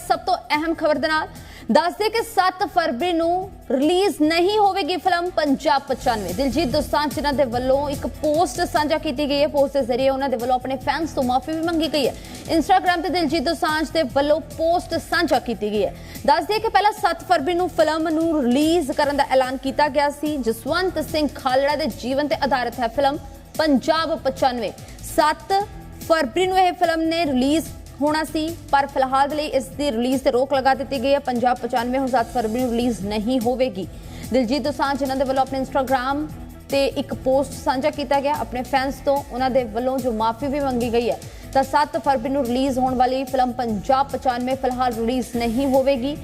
ਸਭ ਤੋਂ ਅਹਿਮ ਖਬਰ ਦੇ ਨਾਲ ਦੱਸਦੇ ਕਿ 7 ਫਰਵਰੀ ਨੂੰ ਰਿਲੀਜ਼ ਨਹੀਂ ਹੋਵੇਗੀ ਫਿਲਮ ਪੰਜਾਬ 95 ਦਿਲਜੀਤ ਦੋਸਾਂਝ, ਜਿਨ੍ਹਾਂ ਦੇ ਵੱਲੋਂ ਇੱਕ ਪੋਸਟ ਸਾਂਝਾ ਕੀਤੀ ਗਈ ਹੈ, ਪੋਸਟ ਦੇ ਜ਼ਰੀਏ ਉਹਨਾਂ ਦੇ ਵੱਲੋਂ ਆਪਣੇ ਫੈਨਸ ਤੋਂ ਮਾਫੀ ਵੀ ਮੰਗੀ ਗਈ ਹੈ। ਇੰਸਟਾਗ੍ਰam ਤੇ ਦਿਲਜੀਤ ਦੋਸਾਂਝ ਦੇ ਵੱਲੋਂ ਪੋਸਟ ਸਾਂਝਾ ਕੀਤੀ ਗਈ ਹੈ। ਦੱਸਦੇ ਕਿ ਪਹਿਲਾਂ 7 ਫਰਵਰੀ ਨੂੰ ਫਿਲਮ ਨੂੰ ਰਿਲੀਜ਼ ਕਰਨ ਦਾ ਐਲਾਨ ਕੀਤਾ ਗਿਆ ਸੀ। ਜਸਵੰਤ ਸਿੰਘ ਖਾਲੜਾ ਦੇ ਜੀਵਨ ਤੇ ਆਧਾਰਿਤ ਹੈ ਫਿਲਮ ਪੰਜਾਬ 95 7 ਫਰਵਰੀ ਨੂੰ ਇਹ ਫਿਲਮ ਨੇ ਰਿਲੀਜ਼ ਹੋਣਾ ਸੀ ਪਰ ਫਿਲਹਾਲ ਦੇ ਲਈ ਇਸ ਦੀ ਰਿਲੀਜ਼ ਤੇ ਰੋਕ ਲਗਾ ਦਿੱਤੀ ਗਈ ਹੈ। ਪੰਜਾਬ 95 ਹੁਣ 7 ਫਰਵਰੀ ਨੂੰ ਰਿਲੀਜ਼ ਨਹੀਂ ਹੋਵੇਗੀ। ਦਿਲਜੀਤ ਦੋਸਾਂਝ, ਜਿਨ੍ਹਾਂ ਦੇ ਵੱਲੋਂ ਆਪਣੇ ਇੰਸਟਾਗ੍ਰam ਤੇ ਇੱਕ ਪੋਸਟ ਸਾਂਝਾ ਕੀਤਾ ਗਿਆ, ਆਪਣੇ ਫੈਨਸ ਤੋਂ ਉਹਨਾਂ ਦੇ ਵੱਲੋਂ ਜੋ ਮਾਫੀ ਵੀ ਮੰਗੀ ਗਈ ਹੈ, ਤਾਂ 7 ਫਰਵਰੀ ਨੂੰ ਰਿਲੀਜ਼ ਹੋਣ ਵਾਲੀ ਫਿਲਮ ਪੰਜਾਬ 95 ਫਿਲਹਾਲ ਰਿਲੀਜ਼ ਨਹੀਂ ਹੋਵੇਗੀ।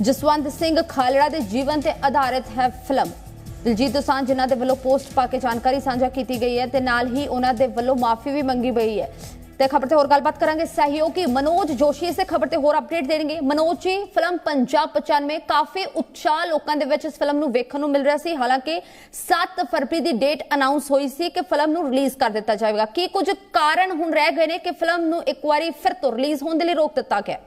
ਜਸਵੰਤ ਸਿੰਘ ਖਾਲੜਾ ਦੇ ਜੀਵਨ ਤੇ ਆਧਾਰਿਤ ਹੈ ਫਿਲਮ। ਦਿਲਜੀਤ ਦੋਸਾਂਝ, ਜਿਨ੍ਹਾਂ ਦੇ ਵੱਲੋਂ ਪੋਸਟ ਪਾ ਕੇ ਜਾਣਕਾਰੀ ਸਾਂਝਾ ਕੀਤੀ ਗਈ ਹੈ, ਤੇ ਨਾਲ ਹੀ ਉਹਨਾਂ ਦੇ ਵੱਲੋਂ ਮਾਫੀ ਵੀ ਮੰਗੀ ਗਈ ਹੈ। ਤੇ ਖਬਰ ਤੇ ਹੋਰ ਗੱਲਬਾਤ ਕਰਾਂਗੇ। ਸਹਿਯੋਗੀ ਮਨੋਜ ਜੋਸ਼ੀ ਇਸੇ ਖਬਰ ਤੇ ਹੋਰ ਅਪਡੇਟ ਦੇਣਗੇ। ਮਨੋਜ ਜੀ, ਫਿਲਮ ਪੰਜਾਬ 95 ਕਾਫੀ ਉਤਸ਼ਾਹ ਲੋਕਾਂ ਦੇ ਵਿੱਚ ਇਸ ਫਿਲਮ ਨੂੰ ਵੇਖਣ ਨੂੰ ਮਿਲ ਰਿਹਾ ਸੀ। ਹਾਲਾਂਕਿ 7 ਫਰਵਰੀ ਦੀ ਡੇਟ ਅਨਾਉਂਸ ਹੋਈ ਸੀ ਕਿ ਫਿਲਮ ਨੂੰ ਰਿਲੀਜ਼ ਕਰ ਦਿੱਤਾ ਜਾਵੇਗਾ। ਕੀ ਕੁਝ ਕਾਰਨ ਹੁਣ ਰਹਿ ਗਏ ਨੇ ਕਿ ਫਿਲਮ ਨੂੰ ਇੱਕ ਵਾਰੀ ਫਿਰ ਤੋਂ ਰਿਲੀਜ਼ ਹੋਣ ਦੇ ਲਈ ਰੋਕ ਦਿੱਤਾ ਗਿਆ?